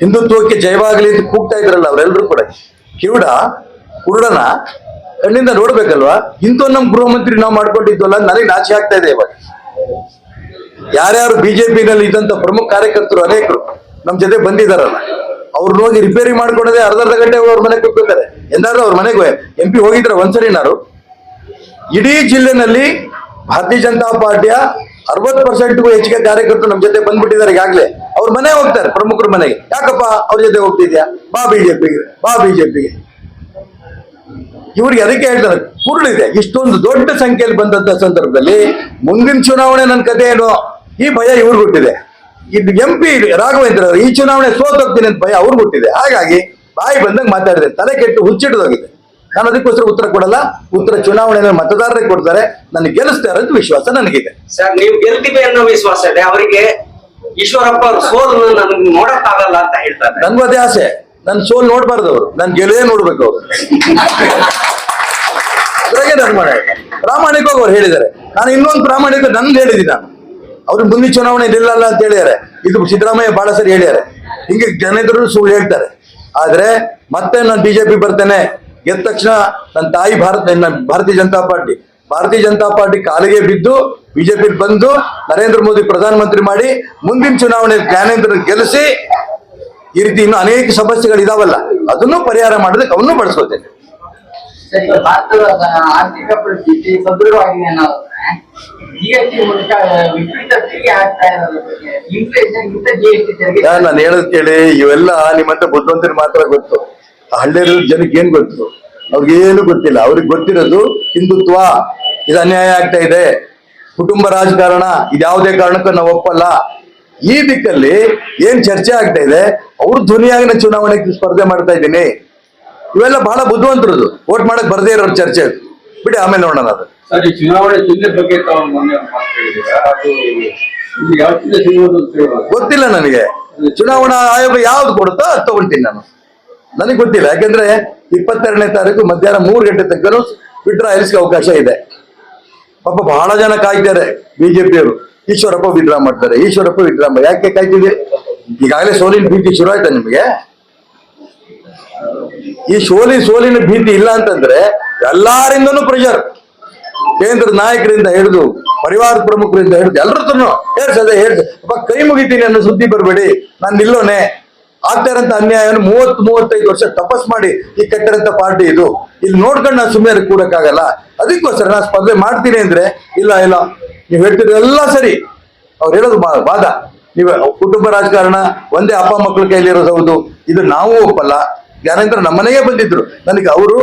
ಹಿಂದುತ್ವಕ್ಕೆ ಜಯವಾಗಲಿ ಅಂತ ಕೂಗ್ತಾ ಇದ್ರಲ್ಲ ಅವರೆಲ್ಲರೂ ಕೂಡ. ಕಿವುಡ ಕುರುಡನ ಕಣ್ಣಿಂದ ನೋಡ್ಬೇಕಲ್ವಾ? ಇಂಥ ನಮ್ ಗೃಹ ಮಂತ್ರಿ ನಾವು ಮಾಡ್ಕೊಂಡಿದ್ವಲ್ಲ ನನಗೆ ನಾಚೆ ಆಗ್ತಾ ಇದೆ ಇವಾಗ. ಯಾರ್ಯಾರು ಬಿಜೆಪಿನಲ್ಲಿ ಇದ್ದಂತ ಪ್ರಮುಖ ಕಾರ್ಯಕರ್ತರು ಅನೇಕರು ನಮ್ ಜೊತೆ ಬಂದಿದಾರಲ್ಲ ಅವ್ರು ಹೋಗಿ ರಿಪೇರಿ ಮಾಡ್ಕೊಂಡದೆ ಅರ್ಧ ಅರ್ಧ ಗಂಟೆ ಅವ್ರ ಮನೆಗೆ ಹೋಗ್ಬೇಕಾರೆ ಎಂದಾದ್ರೂ ಅವ್ರ ಮನೆಗೆ ಎಂ ಪಿ ಹೋಗಿದ್ರ ಒಂದ್ಸರಿನಾರು ಇಡೀ ಜಿಲ್ಲೆನಲ್ಲಿ ಭಾರತೀಯ ಜನತಾ ಪಾರ್ಟಿಯ ಅರವತ್ತು ಪರ್ಸೆಂಟ್ಗೂ ಹೆಚ್ಚಿಗೆ ಕಾರ್ಯಕರ್ತರು ನಮ್ಮ ಜೊತೆ ಬಂದ್ಬಿಟ್ಟಿದ್ದಾರೆ ಈಗಾಗಲೇ. ಅವ್ರ ಮನೆ ಹೋಗ್ತಾರೆ, ಪ್ರಮುಖರ ಮನೆಗೆ. ಯಾಕಪ್ಪ ಅವ್ರ ಜೊತೆ ಹೋಗ್ತಿದ್ಯಾ? ಬಾ ಬಿಜೆಪಿಗೆ ಬಾ ಬಿಜೆಪಿಗೆ. ಇವ್ರಿಗೆ ಅದಕ್ಕೆ ಹೇಳ್ತಾರೆ ಕುರುಳಿದೆ ಇಷ್ಟೊಂದು ದೊಡ್ಡ ಸಂಖ್ಯೆಯಲ್ಲಿ ಬಂದಂತ ಸಂದರ್ಭದಲ್ಲಿ ಮುಂದಿನ ಚುನಾವಣೆ ನನ್ನ ಕಥೆ ಏನು? ಈ ಭಯ ಇವ್ರಿಗೆ ಹುಟ್ಟಿದೆ. ಇದು ಎಂ ಪಿ ರಾಘವೇಂದ್ರ ಅವರು ಈ ಚುನಾವಣೆ ಸೋತೋಗ್ತೀನಿ ಅಂತ ಭಯ ಅವ್ರಿಗೆ ಹುಟ್ಟಿದೆ. ಹಾಗಾಗಿ ಬಾಯಿ ಬಂದಂಗೆ ಮಾತಾಡಿದೆ ತಲೆ ಕೆಟ್ಟು ಹುಚ್ಚಿಡ್ದೋಗಿದೆ ನಾನು ಅದಕ್ಕೋಸ್ಕರ ಉತ್ತರ ಕೊಡಲ್ಲ ಉತ್ತರ ಚುನಾವಣೆಯಲ್ಲಿ ಮತದಾರರೇ ಕೊಡ್ತಾರೆ ನನಗೆ ಗೆಲ್ಲಿಸ್ತಾರೆ ಅಂತ ವಿಶ್ವಾಸ ನನಗಿದೆ. ಸರ್ ನೀವು ಗೆಲ್ತೀವಿ ಅನ್ನೋ ವಿಶ್ವಾಸ ಇದೆ. ಅವರಿಗೆ ಈಶ್ವರಪ್ಪ ಅವ್ರ ಸೋಲು ನನಗೆ ನೋಡಕ್ಕಾಗಲ್ಲ ಅಂತ ಹೇಳ್ತಾರೆ. ನನ್ಗೂ ಅದೇ ಆಸೆ. ನನ್ ಸೋಲ್ ನೋಡ್ಬಾರ್ದು ಅವ್ರು. ನನ್ ಗೆಲುವೇ ನೋಡ್ಬೇಕು ಅವ್ರು. ಅದ್ರಾಗೆ ನನ್ ಮನೆ. ಪ್ರಾಮಾಣಿಕವಾಗಿ ಅವ್ರು ಹೇಳಿದ್ದಾರೆ. ನಾನು ಇನ್ನೊಂದು ಪ್ರಾಮಾಣಿಕ ನನ್ಗೆ ಹೇಳಿದ್ದೀನಿ ನಾನು. ಅವ್ರು ಮುಂದಿನ ಚುನಾವಣೆ ನಿಲ್ಲಲ್ಲ ಅಂತ ಹೇಳಿದ್ದಾರೆ. ಇದು ಸಿದ್ದರಾಮಯ್ಯ ಬಹಳ ಸರಿ ಹೇಳ್ಯಾರೆ ಹಿಂಗೆ ಜನೇಂದ್ರರು ಸುಳ್ಳು ಹೇಳ್ತಾರೆ. ಆದ್ರೆ ಮತ್ತೆ ನಾನು ಬಿಜೆಪಿ ಬರ್ತೇನೆ. ಗೆದ್ದ ತಕ್ಷಣ ನನ್ನ ತಾಯಿ ಭಾರತ, ನನ್ನ ಭಾರತೀಯ ಜನತಾ ಪಾರ್ಟಿ. ಭಾರತೀಯ ಜನತಾ ಪಾರ್ಟಿ ಕಾಲಿಗೆ ಬಿದ್ದು ಬಿಜೆಪಿ ಬಂದು ನರೇಂದ್ರ ಮೋದಿ ಪ್ರಧಾನಮಂತ್ರಿ ಮಾಡಿ ಮುಂದಿನ ಚುನಾವಣೆ ಜ್ಞಾನೇಂದ್ರ ಗೆಲ್ಲಿಸಿ ಈ ರೀತಿ ಇನ್ನು ಅನೇಕ ಸಮಸ್ಯೆಗಳು ಇದಾವಲ್ಲ ಅದನ್ನು ಪರಿಹಾರ ಮಾಡೋದಕ್ಕೆ ಅವನ್ನು ಬಳಸ್ಕೋತೇನೆ. ಸರಿ ಭಾರತದ ಆರ್ಥಿಕ ಪರಿಸ್ಥಿತಿ ಸದೃಢವಾಗಿದೆ ನಾನು ಹೇಳೋದ್ ಕೇಳಿ ಇವೆಲ್ಲ ನಿಮ್ಮಂತ ಬುದ್ಧಿವಂತರು ಮಾತ್ರ ಗೊತ್ತು. ಹಳ್ಳಿ ಜನಕ್ಕೆ ಏನ್ ಗೊತ್ತು? ಅವ್ರಿಗೇನು ಗೊತ್ತಿಲ್ಲ. ಅವ್ರಿಗೆ ಗೊತ್ತಿರೋದು ಹಿಂದುತ್ವ. ಇದು ಅನ್ಯಾಯ ಆಗ್ತಾ ಇದೆ. ಕುಟುಂಬ ರಾಜಕಾರಣ ಇದ್ಯಾವುದೇ ಕಾರಣಕ್ಕೂ ನಾವು ಒಪ್ಪಲ್ಲ. ಈ ದಿಕ್ಕಲ್ಲಿ ಏನ್ ಚರ್ಚೆ ಆಗ್ತಾ ಇದೆ? ಅವ್ರ ಧ್ವನಿಯಾಗಿನ ಚುನಾವಣೆಗೆ ಸ್ಪರ್ಧೆ ಮಾಡ್ತಾ ಇದ್ದೀನಿ. ಇವೆಲ್ಲ ಬಹಳ ಬುದ್ಧಿವಂತರದು. ವೋಟ್ ಮಾಡಕ್ ಬರದೇ ಇರೋರು ಚರ್ಚೆ ಬಿಡಿ ಆಮೇಲೆ ನೋಡೋಣ ಅದು. ಗೊತ್ತಿಲ್ಲ ನನಗೆ. ಚುನಾವಣಾ ಆಯೋಗ ಯಾವ್ದು ಕೊಡುತ್ತೋ ಅದು ತಗೊಳ್ತೀನಿ ನಾನು. ನನಗೆ ಗೊತ್ತಿಲ್ಲ. ಯಾಕಂದ್ರೆ ಇಪ್ಪತ್ತೆರಡನೇ ತಾರೀಕು ಮಧ್ಯಾಹ್ನ ಮೂರು ಗಂಟೆ ತನಕ ವಿಡ್ರಾಯಲ್ಸ್ಗೆ ಅವಕಾಶ ಇದೆ. ಪಾಪ ಬಹಳ ಜನ ಕಾಯ್ತಾರೆ ಬಿಜೆಪಿಯವರು. ಈಶ್ವರಪ್ಪ ವಿಡ್ರಾ ಮಾಡ್ತಾರೆ. ಈಶ್ವರಪ್ಪ ವಿಡ್ರಾ ಯಾಕೆ ಕಾಯ್ತಿದ್ರಿ? ಈಗಾಗಲೇ ಸೋಲಿನ ಭೀತಿ ಶುರು ಆಯ್ತಾ ನಿಮಗೆ? ಈ ಸೋಲಿ ಸೋಲಿನ ಭೀತಿ ಇಲ್ಲ ಅಂತಂದ್ರೆ ಎಲ್ಲಾರಿಂದನೂ ಪ್ರೆಷರ್ ಕೇಂದ್ರ ನಾಯಕರಿಂದ ಹಿಡಿದು ಪರಿವಾರ ಪ್ರಮುಖರಿಂದ ಹಿಡಿದು ಎಲ್ಲರತ್ರನು ಹೇಳ್ಸದೆ ಹೇಳ್ಸ ಕೈ ಮುಗಿತೀನಿ ಅನ್ನೋ ಸುದ್ದಿ ಬರಬೇಡಿ. ನಾನು ನಿಲ್ಲೋನೆ. ಆಗ್ತಾ ಇರೋಂಥ ಅನ್ಯಾಯವನ್ನು ಮೂವತ್ ಮೂವತ್ತೈದು ವರ್ಷ ತಪಸ್ ಮಾಡಿ ಈ ಕಟ್ಟಿರಂತ ಪಾರ್ಟಿ ಇದು. ಇಲ್ಲಿ ನೋಡ್ಕೊಂಡು ನಾನು ಸುಮ್ಮನೆ ಕೂಡಕ್ಕಾಗಲ್ಲ. ಅದಕ್ಕೋಸ್ಕರ ನಾನು ಸ್ಪರ್ಧೆ ಮಾಡ್ತೀನಿ ಅಂದ್ರೆ, ಇಲ್ಲ ಇಲ್ಲ. ನೀವು ಹೇಳ್ತಿರೋದೆಲ್ಲ ಸರಿ. ಅವ್ರು ಹೇಳೋದು ವಾದ. ನೀವು ಕುಟುಂಬ ರಾಜಕಾರಣ, ಒಂದೇ ಅಪ್ಪ ಮಕ್ಕಳ ಕೈಲಿರೋದು ಹೌದು. ಇದು ನಾವು ಒಪ್ಪಲ್ಲ. ಜ್ಞಾನೇಂದ್ರ ನಮ್ಮನೆಗೆ ಬಂದಿದ್ರು. ನನಗೆ ಅವರು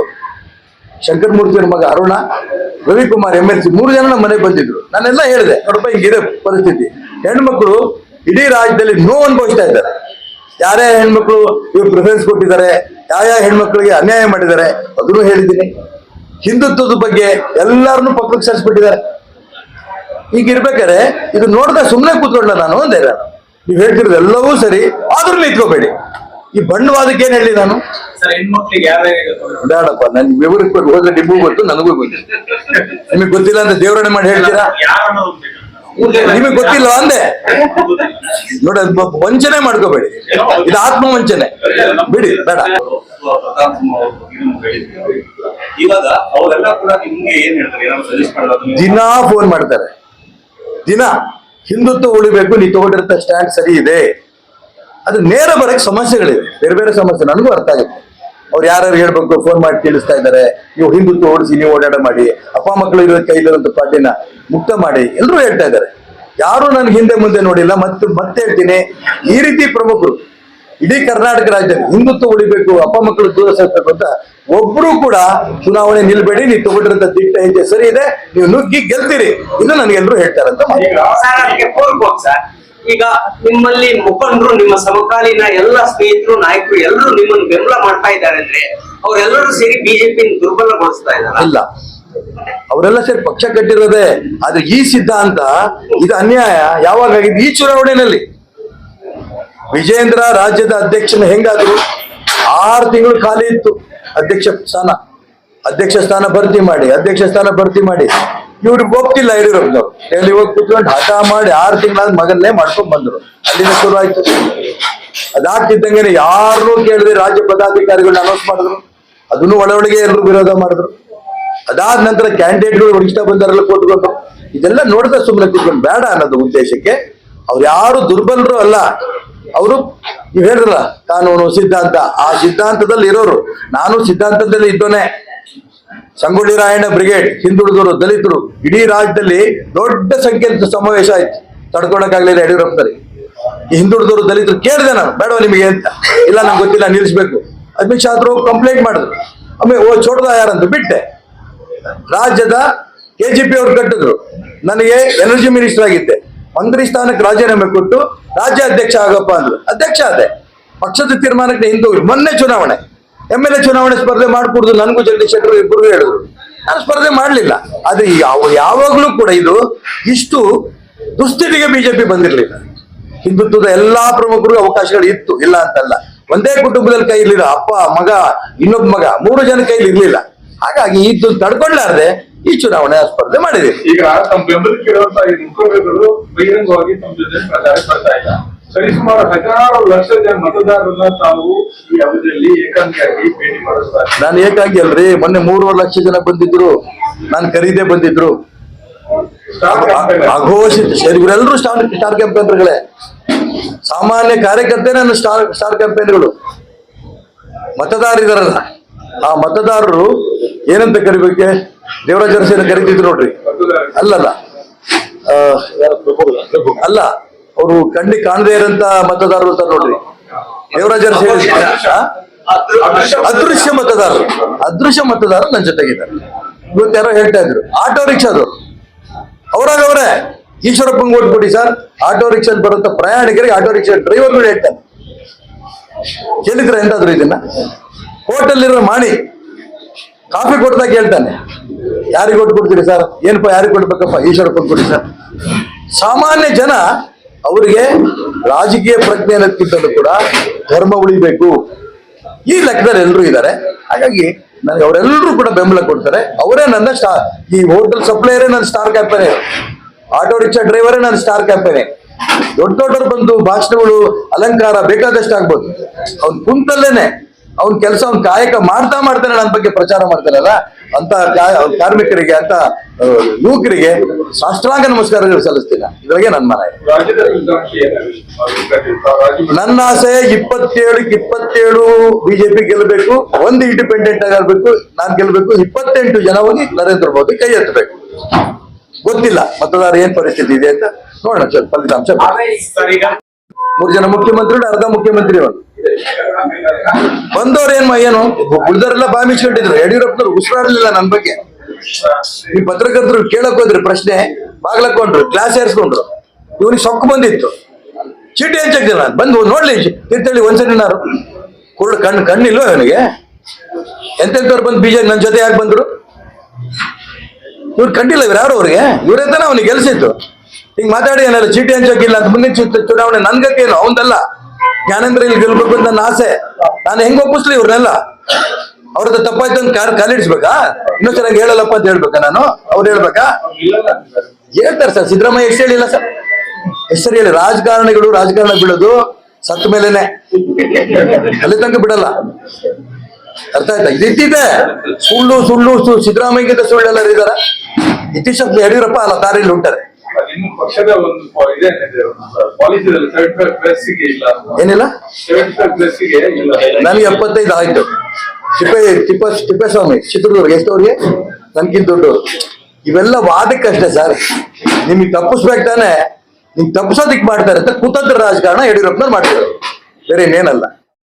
ಶಂಕರಮೂರ್ತಿಯವ್ರ ಮಗ Aruna, Ravikumar M L C ಮೂರು ಜನ ನಮ್ಮ ಮನೆಗೆ ಬಂದಿದ್ರು. ನಾನೆಲ್ಲ ಹೇಳಿದೆ, ನೋಡಪ್ಪ ಹಿಂಗಿದೆ ಪರಿಸ್ಥಿತಿ. ಹೆಣ್ಮಕ್ಳು ಇಡೀ ರಾಜ್ಯದಲ್ಲಿ ನೋವು ಅನುಭವಿಸ್ತಾ ಇದ್ದಾರೆ. ಯಾರ್ಯಾರ ಹೆಣ್ಮಕ್ಳು ಇವ್ರು ಪ್ರಿಫರೆನ್ಸ್ ಕೊಟ್ಟಿದ್ದಾರೆ ಯಾವ ಹೆಣ್ಮಕ್ಳಿಗೆ ಅನ್ಯಾಯ ಮಾಡಿದ್ದಾರೆ, ಅದನ್ನು ಹೇಳಿದ್ದೀನಿ. ಹಿಂದುತ್ವದ ಬಗ್ಗೆ ಎಲ್ಲರನ್ನೂ ಪಕ್ಕಕ್ಕೆ ಸರಿಸ್ಬಿಟ್ಟಿದ್ದಾರೆ. ಈಗ ಇರ್ಬೇಕಾದ್ರೆ ಇದು ನೋಡ್ದೆ ಸುಮ್ಮನೆ ಕೂತ್ಕೊಂಡ ನಾನು ಒಂದೇ ನಾನು. ನೀವು ಹೇಳ್ತಿರೋದು ಎಲ್ಲವೂ ಸರಿ ಆದ್ರೂ ನಿಂತ್ಕೋಬೇಡಿ ಈ ಬಂಡವಾದಕ್ಕೆ ಏನ್ ಹೇಳಿ ನಾನು? ಬೇಡಪ್ಪ ನನ್ ವಿವರಕ್ಕೆ ಕೊಟ್ಟು ಹೋದ್ರೆ ನಿಮಗೂ ಗೊತ್ತು ನನಗೂ ಗೊತ್ತು. ನಿಮಗೆ ಗೊತ್ತಿಲ್ಲ ಅಂತ ದೇವರಣೆ ಮಾಡಿ ಹೇಳ್ತೀರಾ? ಯಾರು ನಿಮಗೆ ಗೊತ್ತಿಲ್ಲ. ಅಂದೆ? ನೋಡ ವಂಚನೆ ಮಾಡ್ಕೋಬೇಡಿ. ಇದು ಆತ್ಮ ವಂಚನೆ ಬಿಡಿ ಬೇಡ. ಇವಾಗ ಅವರೆಲ್ಲ ಕೂಡ ನಿಮ್ಗೆ ಏನ್ ಹೇಳ್ತಾರೆ? ಏನಾದ್ರು ಸಜೆಸ್ಟ್ ಮಾಡೋದು ದಿನಾ ಫೋನ್ ಮಾಡ್ತಾರೆ. ದಿನ ಹಿಂದುತ್ವ ಉಳಿಬೇಕು, ನೀ ತಗೊಂಡಿರಂತ ಸ್ಟ್ಯಾಂಡ್ ಸರಿ ಇದೆ. ಅದು ನೇರ ಬರಕ್ಕೆ ಸಮಸ್ಯೆಗಳಿವೆ. ಬೇರೆ ಬೇರೆ ಸಮಸ್ಯೆ, ನನಗೂ ಅರ್ಥ ಆಗುತ್ತೆ. ಅವ್ರು ಯಾರ್ಯಾರು ಹೇಳ್ಬೇಕು ಫೋನ್ ಮಾಡಿ ತಿಳಿಸ್ತಾ ಇದ್ದಾರೆ. ನೀವು ಹಿಂದುತ್ವ ಓಡಿಸಿ, ನೀವು ಓಡಾಡ ಮಾಡಿ. ಅಪ್ಪ ಮಕ್ಕಳು ಇರೋ ಕೈಲಿರುವಂತ ಪಾರ್ಟಿನ ಮುಕ್ತ ಮಾಡಿ. ಎಲ್ಲರೂ ಹೇಳ್ತಾ ಇದ್ದಾರೆ. ಯಾರು ನನ್ಗೆ ಹಿಂದೆ ಮುಂದೆ ನೋಡಿಲ್ಲ, ಮತ್ತೆ ಮತ್ತೆ ಹೇಳ್ತೀನಿ. ಈ ರೀತಿ ಪ್ರಮುಖರು. ಇಡೀ ಕರ್ನಾಟಕ ರಾಜ್ಯ ಹಿಂದುತ್ವ ಉಳಿಬೇಕು ಅಪ್ಪ ಮಕ್ಕಳು ದೂರ ಸರಿಸಬೇಕು ಅಂತ ಒಬ್ರು ಕೂಡ ಚುನಾವಣೆ ನಿಲ್ಬೇಡಿ ನೀವು ತಗೊಂಡಿರಂತ ದಿಟ್ಟ ಹೆಜ್ಜೆ ಸರಿ ಇದೆ ನೀವು ನುಗ್ಗಿ ಗೆಲ್ತೀರಿ ಇದು ನನಗೆಲ್ಲರೂ ಹೇಳ್ತಾರಂತ. ಈಗ ನಿಮ್ಮಲ್ಲಿ ಮುಖಂಡರು ನಿಮ್ಮ ಸಮಕಾಲೀನ ಎಲ್ಲ ಸ್ನೇಹಿತರು ನಾಯಕರು ಎಲ್ಲರೂ ನಿಮ್ಮನ್ನು ಬೆಂಬಲ ಮಾಡ್ತಾ ಇದ್ದಾರೆ ಅಂದ್ರೆ ಅವರೆಲ್ಲರೂ ಸೇರಿ ಬಿಜೆಪಿ ದುರ್ಬಲಗೊಳಿಸ್ತಾ ಇದ್ದಾರೆ? ಇಲ್ಲ. ಅವರೆಲ್ಲ ಸೇರಿ ಪಕ್ಷ ಕಟ್ಟಿರೋದೇ ಆದ್ರೆ ಈ ಸಿದ್ಧಾಂತ ಇದು ಅನ್ಯಾಯ ಯಾವಾಗ ಆಗಿದ್ದು ಈ ಚುನಾವಣೆಯಲ್ಲಿ? ವಿಜೇಂದ್ರ ರಾಜ್ಯದ ಅಧ್ಯಕ್ಷನ ಹೆಂಗಾದ್ರು? ಆರು ತಿಂಗಳು ಖಾಲಿ ಇತ್ತು. ಅಧ್ಯಕ್ಷ ಸ್ಥಾನ. ಅಧ್ಯಕ್ಷ ಸ್ಥಾನ ಭರ್ತಿ ಮಾಡಿ, ಅಧ್ಯಕ್ಷ ಸ್ಥಾನ ಭರ್ತಿ ಮಾಡಿ. ಇವ್ರಿಗೆ ಹೋಗ್ತಿಲ್ಲ ಯಡಿಯೂರಪ್ಪನವ್ರು ಎಲ್ಲಿ ಹೋಗಿ ಕುತ್ಕೊಂಡು ಹಠ ಮಾಡಿ ಆರು ತಿಂಗಳಾದ ಮಗನ್ನೇ ಮಾಡ್ಕೊಂಡ್ ಬಂದ್ರು. ಅಲ್ಲಿಂದ ಶುರು ಆಯ್ತು. ಅದಾಗ್ತಿದ್ದಂಗೆ ಯಾರು ಕೇಳಿದ್ರೆ ರಾಜ್ಯ ಪದಾಧಿಕಾರಿಗಳನ್ನ ಅನೌನ್ಸ್ ಮಾಡಿದ್ರು. ಅದನ್ನು ಒಳ ಒಳಗೆ ಎಲ್ಲರೂ ವಿರೋಧ ಮಾಡಿದ್ರು. ಅದಾದ ನಂತರ ಕ್ಯಾಂಡಿಡೇಟ್ಗಳು ಹುಡುಕ್ತಾ ಬಂದಾರಲ್ಲ ಕೊಟ್ಕೊಂಡು ಇದೆಲ್ಲ ನೋಡಿದ್ರೆ ಸುಮ್ಮನೆ ಕೂತ್ಕೊಂಡು ಬೇಡ ಅನ್ನೋದು ಉದ್ದೇಶಕ್ಕೆ ಅವ್ರು ಯಾರು ದುರ್ಬಲರು ಅಲ್ಲ. ಅವರು ನೀವು ಹೇಳಿದ್ರಲ್ಲ, ಕಾನೂನು ಸಿದ್ಧಾಂತ. ಆ ಸಿದ್ಧಾಂತದಲ್ಲಿ ಇರೋರು, ನಾನು ಸಿದ್ಧಾಂತದಲ್ಲಿ ಇದ್ದೋನೆ. ಸಂಗೊಳ್ಳಿ ರಾಯಣ್ಣ ಬ್ರಿಗೇಡ್, ಹಿಂದುಳಿದವರು, ದಲಿತರು, ಇಡೀ ರಾಜ್ಯದಲ್ಲಿ ದೊಡ್ಡ ಸಂಖ್ಯೆಯಲ್ಲಿ ಸಮಾವೇಶ ಆಯ್ತು. ತಡ್ಕೊಳಕ್ಕಾಗ್ಲಿಲ್ಲ ಯಡಿಯೂರಪ್ಪನವ್ರಿಗೆ. ಹಿಂದುಳಿದವರು, ದಲಿತರು ಕೇಳಿದೆ ನಾನು ಬೇಡ ನಿಮಗೆ ಅಂತ. ಇಲ್ಲ, ನಂಗೆ ಗೊತ್ತಿಲ್ಲ, ನಿಲ್ಲಿಸ್ಬೇಕು. ಅಮಿತ್ ಶಾ ಅವರು ಕಂಪ್ಲೇಂಟ್ ಮಾಡಿದ್ರು. ಆಮೇಲೆ, ಓ, ಚೋಟದ ಯಾರಂತ? ಬಿಟ್ಟೆ. ರಾಜ್ಯದ ಕೆಜಿಪಿ ಅವ್ರು ಕಟ್ಟಿದ್ರು. ನನಗೆ ಎನರ್ಜಿ ಮಿನಿಸ್ಟರ್ ಆಗಿದ್ದೆ. ಮಂತ್ರಿ ಸ್ಥಾನಕ್ಕೆ ರಾಜೀನಾಮೆ ಕೊಟ್ಟು ರಾಜ್ಯ ಅಧ್ಯಕ್ಷ ಆಗಪ್ಪ ಅಂದ್ರು. ಅಧ್ಯಕ್ಷ ಅದೇ ಪಕ್ಷದ ತೀರ್ಮಾನಕ್ಕೆ ಹಿಂದೂ ಮೊನ್ನೆ ಚುನಾವಣೆ. ಎಂ ಎಲ್ ಎ ಚುನಾವಣೆ ಸ್ಪರ್ಧೆ ಮಾಡ್ಕೊಡುದು ನನಗೂ ಜಗದೀಶ್ ಶೆಟ್ಟರ್ ಇಬ್ಬರು ಹೇಳಿದ್ರು. ನಾನು ಸ್ಪರ್ಧೆ ಮಾಡಲಿಲ್ಲ. ಆದ್ರೆ ಯಾವ ಯಾವಾಗಲೂ ಕೂಡ ಇದು ಇಷ್ಟು ದುಸ್ಥಿತಿಗೆ ಬಿಜೆಪಿ ಬಂದಿರಲಿಲ್ಲ. ಹಿಂದುತ್ವದ ಎಲ್ಲಾ ಪ್ರಮುಖರಿಗೂ ಅವಕಾಶಗಳು ಇತ್ತು. ಇಲ್ಲ ಅಂತಲ್ಲ. ಒಂದೇ ಕುಟುಂಬದಲ್ಲಿ ಕೈಯಲ್ಲಿ ಅಪ್ಪ, ಮಗ, ಇನ್ನೊಬ್ಬ ಮಗ. ಮೂರು ಜನ ಕೈಲಿ ಇರ್ಲಿಲ್ಲ. ಹಾಗಾಗಿ ಇದು ತಡ್ಕೊಳ್ಳಾರ್ದೆ ಈ ಚುನಾವಣೆ ಸ್ಪರ್ಧೆ ಮಾಡಿದೆ. ಈಗ ತಮ್ಮ ಬೆಂಬಲ ಕೇಳುವಂತಹ ಈ ಮುಖಂಡರುಗಳು ಬಹಿರಂಗವಾಗಿ ತಮ್ಮ ಜೊತೆ ಪ್ರಚಾರ ಪಡ್ತಾ ಇಲ್ಲ. ಸರಿಸುಮಾರು ಹದಿನಾರು ಲಕ್ಷ ಜನ ಮತದಾರರನ್ನ ತಾವು ಈ ಅವಧಿಯಲ್ಲಿ ಏಕಾಂಗಿಯಾಗಿ ಭೇಟಿ ಮಾಡಿಸ್ತಾರೆ ನಾನು ಏಕಾಂಗಿ ಅಲ್ರಿ. ಮೊನ್ನೆ ಮೂರುವರೆ ಲಕ್ಷ ಜನ ಬಂದಿದ್ರು. ನಾನು ಕರೀದೆ ಬಂದಿದ್ರು. ಅಘೋಷಿತ ಸರಿ ಇವರೆಲ್ಲರೂ ಸ್ಟಾರ್ ಸ್ಟಾರ್ ಕ್ಯಾಂಪೇನರ್ಗಳೇ ಸಾಮಾನ್ಯ ಕಾರ್ಯಕರ್ತೆ ನನ್ನ ಸ್ಟಾರ್ ಸ್ಟಾರ್ ಕ್ಯಾಂಪೇನ್ಗಳು ಮತದಾರರಿದಾರಲ್ಲ ಆ ಮತದಾರರು ಏನಂತ ಕರಿಬೇಕೆ? ದೇವರಾಜ ಅರಸಿನ ಕರೀತಿದ್ರು ನೋಡ್ರಿ. ಅಲ್ಲಲ್ಲ. ಆ, ಅಲ್ಲ ಅವರು ಕಣ್ಣಿ ಕಾಣದೇ ಇರಂತ ಮತದಾರರು ಅಂತ ನೋಡ್ರಿ. ದೇವರಾಜ ಅರಸಿ ಅದೃಶ್ಯ ಮತದಾರರು. ಅದೃಶ್ಯ ಮತದಾರರು ನನ್ನ ಜೊತೆಗಿದ್ದಾರೆ. ಇವತ್ತು ಯಾರೋ ಹೇಳ್ತಾ ಇದ್ರು ಆಟೋ ರಿಕ್ಷಾದವರು ಅವರಾಗ ಅವರೇ ಈಶ್ವರಪ್ಪಂಗೆ ಓಟ್ ಕೊಡಿ ಸರ್. ಆಟೋ ರಿಕ್ಷಾಲ್ ಬರುವಂತ ಪ್ರಯಾಣಿಕರಿಗೆ ಆಟೋ ರಿಕ್ಷಾ ಕೂಡ ಹೇಳ್ತಾರೆ. ಕೇಳಿದ್ರೆ ಎಂತಾದ್ರು ಇದನ್ನ? ಹೋಟೆಲ್ ಮಾಣಿ ಕಾಫಿ ಕೊಡ್ತಾ ಹೇಳ್ತಾನೆ. ಯಾರಿಗೆ ಓಟ್ ಕೊಡ್ತೀರಿ ಸರ್? ಏನಪ್ಪ ಯಾರಿಗೆ ಕೊಡ್ಬೇಕಪ್ಪ? ಕೊಟ್ಟು ಕೊಡಿ ಸರ್. ಸಾಮಾನ್ಯ ಜನ ಅವರಿಗೆ ರಾಜಕೀಯ ಪ್ರಜ್ಞೆ ಅನ್ನೋದಕ್ಕಿಂತಲೂ ಕೂಡ ಧರ್ಮ ಉಳಿಬೇಕು. ಈ ಲೆಕ್ಕದಲ್ಲಿ ಎಲ್ಲರೂ ಇದ್ದಾರೆ. ಹಾಗಾಗಿ ನನಗೆ ಅವರೆಲ್ಲರೂ ಕೂಡ ಬೆಂಬಲ ಕೊಡ್ತಾರೆ. ಅವರೇ ನನ್ನ ಸ್ಟಾ ಈ ಹೋಟೆಲ್ ಸಪ್ಲೈಯರೇ ನನ್ನ ಸ್ಟಾರ್ ಕ್ಯಾಂಪೇನೆ ಆಟೋ ರಿಕ್ಷಾ ಡ್ರೈವರೇ ನನ್ನ ಸ್ಟಾರ್ ಕ್ಯಾಂಪೇನೆ ದೊಡ್ಡ ದೊಡ್ಡವರು ಬಂದು ಭಾಷಣಗಳು ಅಲಂಕಾರ ಬೇಕಾದಷ್ಟು ಆಗ್ಬೋದು ಅವ್ನು ಕುಂತಲ್ಲೇನೆ ಅವ್ನ ಕೆಲಸ ಅವ್ನ ಕಾಯಕ ಮಾಡ್ತಾ ಮಾಡ್ತಾನೆ ನನ್ನ ಬಗ್ಗೆ ಪ್ರಚಾರ ಮಾಡ್ತಾರಲ್ಲ ಅಂತ ಕಾರ್ಮಿಕರಿಗೆ ಅಂತ ಯುವಕರಿಗೆ ಸಾಷ್ಟಾಂಗ ನಮಸ್ಕಾರಗಳು ಸಲ್ಲಿಸ್ತೀನಿ. ಇದ್ರಾಗೆ ನನ್ನ ಮನ. ನನ್ನ ಆಸೆ ಇಪ್ಪತ್ತೇಳಕ್ಕೆ ಇಪ್ಪತ್ತೇಳು ಬಿಜೆಪಿ ಗೆಲ್ಲಬೇಕು ಒಂದು ಇಂಡಿಪೆಂಡೆಂಟ್ ಆಗಬೇಕು ನಾನ್ ಗೆಲ್ಲಬೇಕು ಇಪ್ಪತ್ತೆಂಟು ಜನ ಹೋಗಿ ನರೇಂದ್ರ ಮೋದಿ ಕೈ ಎತ್ತಬೇಕು. ಗೊತ್ತಿಲ್ಲ ಮತದಾರ ಏನ್ ಪರಿಸ್ಥಿತಿ ಇದೆ ಅಂತ ನೋಡೋಣ ಫಲಿತಾಂಶ. ಮೂರು ಜನ ಮುಖ್ಯಮಂತ್ರಿ ಅರ್ಧ ಮುಖ್ಯಮಂತ್ರಿ ಅವರು. ಬಂದವ್ರು ಏನ್ ಏನು ಉಳಿದವರೆಲ್ಲ ಬಾಯಿ ಮುಚ್ಕೊಂಡಿದ್ರು. ಯಡಿಯೂರಪ್ಪನವ್ರು ಉಸಿರಾಡ್ಲಿಲ್ಲ ನನ್ನ ಬಗ್ಗೆ. ಈ ಪತ್ರಕರ್ತರು ಕೇಳಕ್ ಹೋದ್ರಿ, ಪ್ರಶ್ನೆ ಬಾಗ್ಲಕೊಂಡ್ರು ಕ್ಲಾಸ್ ಏರ್ಸ್ಕೊಂಡ್ರು. ಇವನಿಗೆ ಸೊಕ್ಕು ಬಂದಿತ್ತು. ಚೀಟಿ ಹಂಚಕ್ತಿಲ್ಲ ನಾನು. ಬಂದು ನೋಡ್ಲಿ ತೀರ್ಥಹಳ್ಳಿ ಒಂದ್ಸರಿ ನಾರು ಕುರುಡು ಕಣ್ಣು ಕಣ್ಣಿಲ್ವ ಇವನಿಗೆ? ಎಂತೆಂತವ್ರು ಬಂದು ಬೀಜ ನನ್ನ ಜೊತೆ ಯಾಕೆ ಬಂದ್ರು? ಇವ್ರು ಕಂಡಿಲ್ಲ ಇವ್ರು ಯಾರು ಅವ್ರಿಗೆ? ಇವರೇ ತಾನೇ ಅವನಿಗೆ ಗೆಲ್ಸಿತ್ತು ಹಿಂಗ್ ಮಾತಾಡಿ ಏನಾದ್ರು ಚೀಟಿ ಹಂಚಕ್ಕಿಲ್ಲ ಅಂತ ಮುಂದಿನ ಚುನಾವಣೆ ನನ್ಗಕ್ಕೇನು? ಅವನ್ದಲ್ಲ. ಜ್ಞಾನೇಂದ್ರ ಇಲ್ಲಿ ಗೆಲ್ಬೇಕು ಅಂತ ಆಸೆ. ನಾನು ಹೆಂಗ್ ಒಪ್ಪಿಸ್ಲಿ ಇವ್ರನ್ನೆಲ್ಲ? ಅವ್ರದ್ದು ತಪ್ಪಾಯ್ತು ಅಂತ ಕಾರ್ ಕಾಲಿಡ್ಸ್ಬೇಕಾ ಇನ್ನೂ ಚೆನ್ನಾಗಿ ಹೇಳಲ್ಲಪ್ಪ ಅಂತ ಹೇಳ್ಬೇಕಾ ನಾನು? ಅವ್ರು ಹೇಳ್ಬೇಕಾ. ಹೇಳ್ತಾರೆ ಸರ್, ಸಿದ್ದರಾಮಯ್ಯ ಎಷ್ಟು ಹೇಳಿಲ್ಲ ಸರ್? ಎಷ್ಟು ಹೇಳಿ, ರಾಜಕಾರಣಿಗಳು ರಾಜಕಾರಣ ಬಿಡೋದು ಸತ್ತ ಮೇಲೆನೆ. ಅಲ್ಲಿ ತನಕ ಬಿಡಲ್ಲ. ಅರ್ಥ ಆಯ್ತಾ? ಇದಿದೆ ಸುಳ್ಳು ಸುಳ್ಳು ಸಿದ್ದರಾಮಯ್ಯ ಸಿದ್ದರಾಮಯ್ಯಗಿಂತ ಸುಳ್ಳೆಲ್ಲ ಇದಾರ ಇತ್ತೀಚ ಯಡಿಯೂರಪ್ಪ ಅಲ್ಲ, ದಾರಿಯಲ್ಲಿ ಉಂಟಾರೆ. ಇನ್ನು ಪಕ್ಷದ ಒಂದು ಇದೆ ಪಾಲಿಸಿದಲ್ಲಿ ಸೆವೆಂಟಿ ಫೈವ್ ಪ್ಲಸ್ಗೆ ಇಲ್ಲ ಏನಿಲ್ಲ? ಸೆವೆಂಟಿ ಫೈವ್ ಪ್ಲಸ್ಗೆ ಇಲ್ಲ. ನನಗೆ ಎಪ್ಪತ್ತೈದು ಆಯ್ತು. ತಿಪ್ಪೆ ತಿಪ್ಪ ತಿಪ್ಪೇಸ್ವಾಮಿ ಚಿತ್ರದುರ್ಗ ಎಷ್ಟು ಅವ್ರಿಗೆ? ನನ್ಗಿಂತ ದೊಡ್ಡವರು. ಇವೆಲ್ಲ ವಾದಕ್ಕಷ್ಟೇ ಸರ್. ನಿಮಗೆ ತಪ್ಪಿಸ್ಬೇಕು ತಾನೆ. ನಿಮ್ಗೆ ತಪ್ಪಿಸೋದಿಕ್ ಮಾಡ್ತಾರೆ ಅಂತ ಕುತಂತ್ರ ರಾಜಕಾರಣ ಯಡಿಯೂರಪ್ಪನ ಮಾಡ್ತಾರೆ ಬೇರೆ ಇನ್ನೇನಲ್ಲ.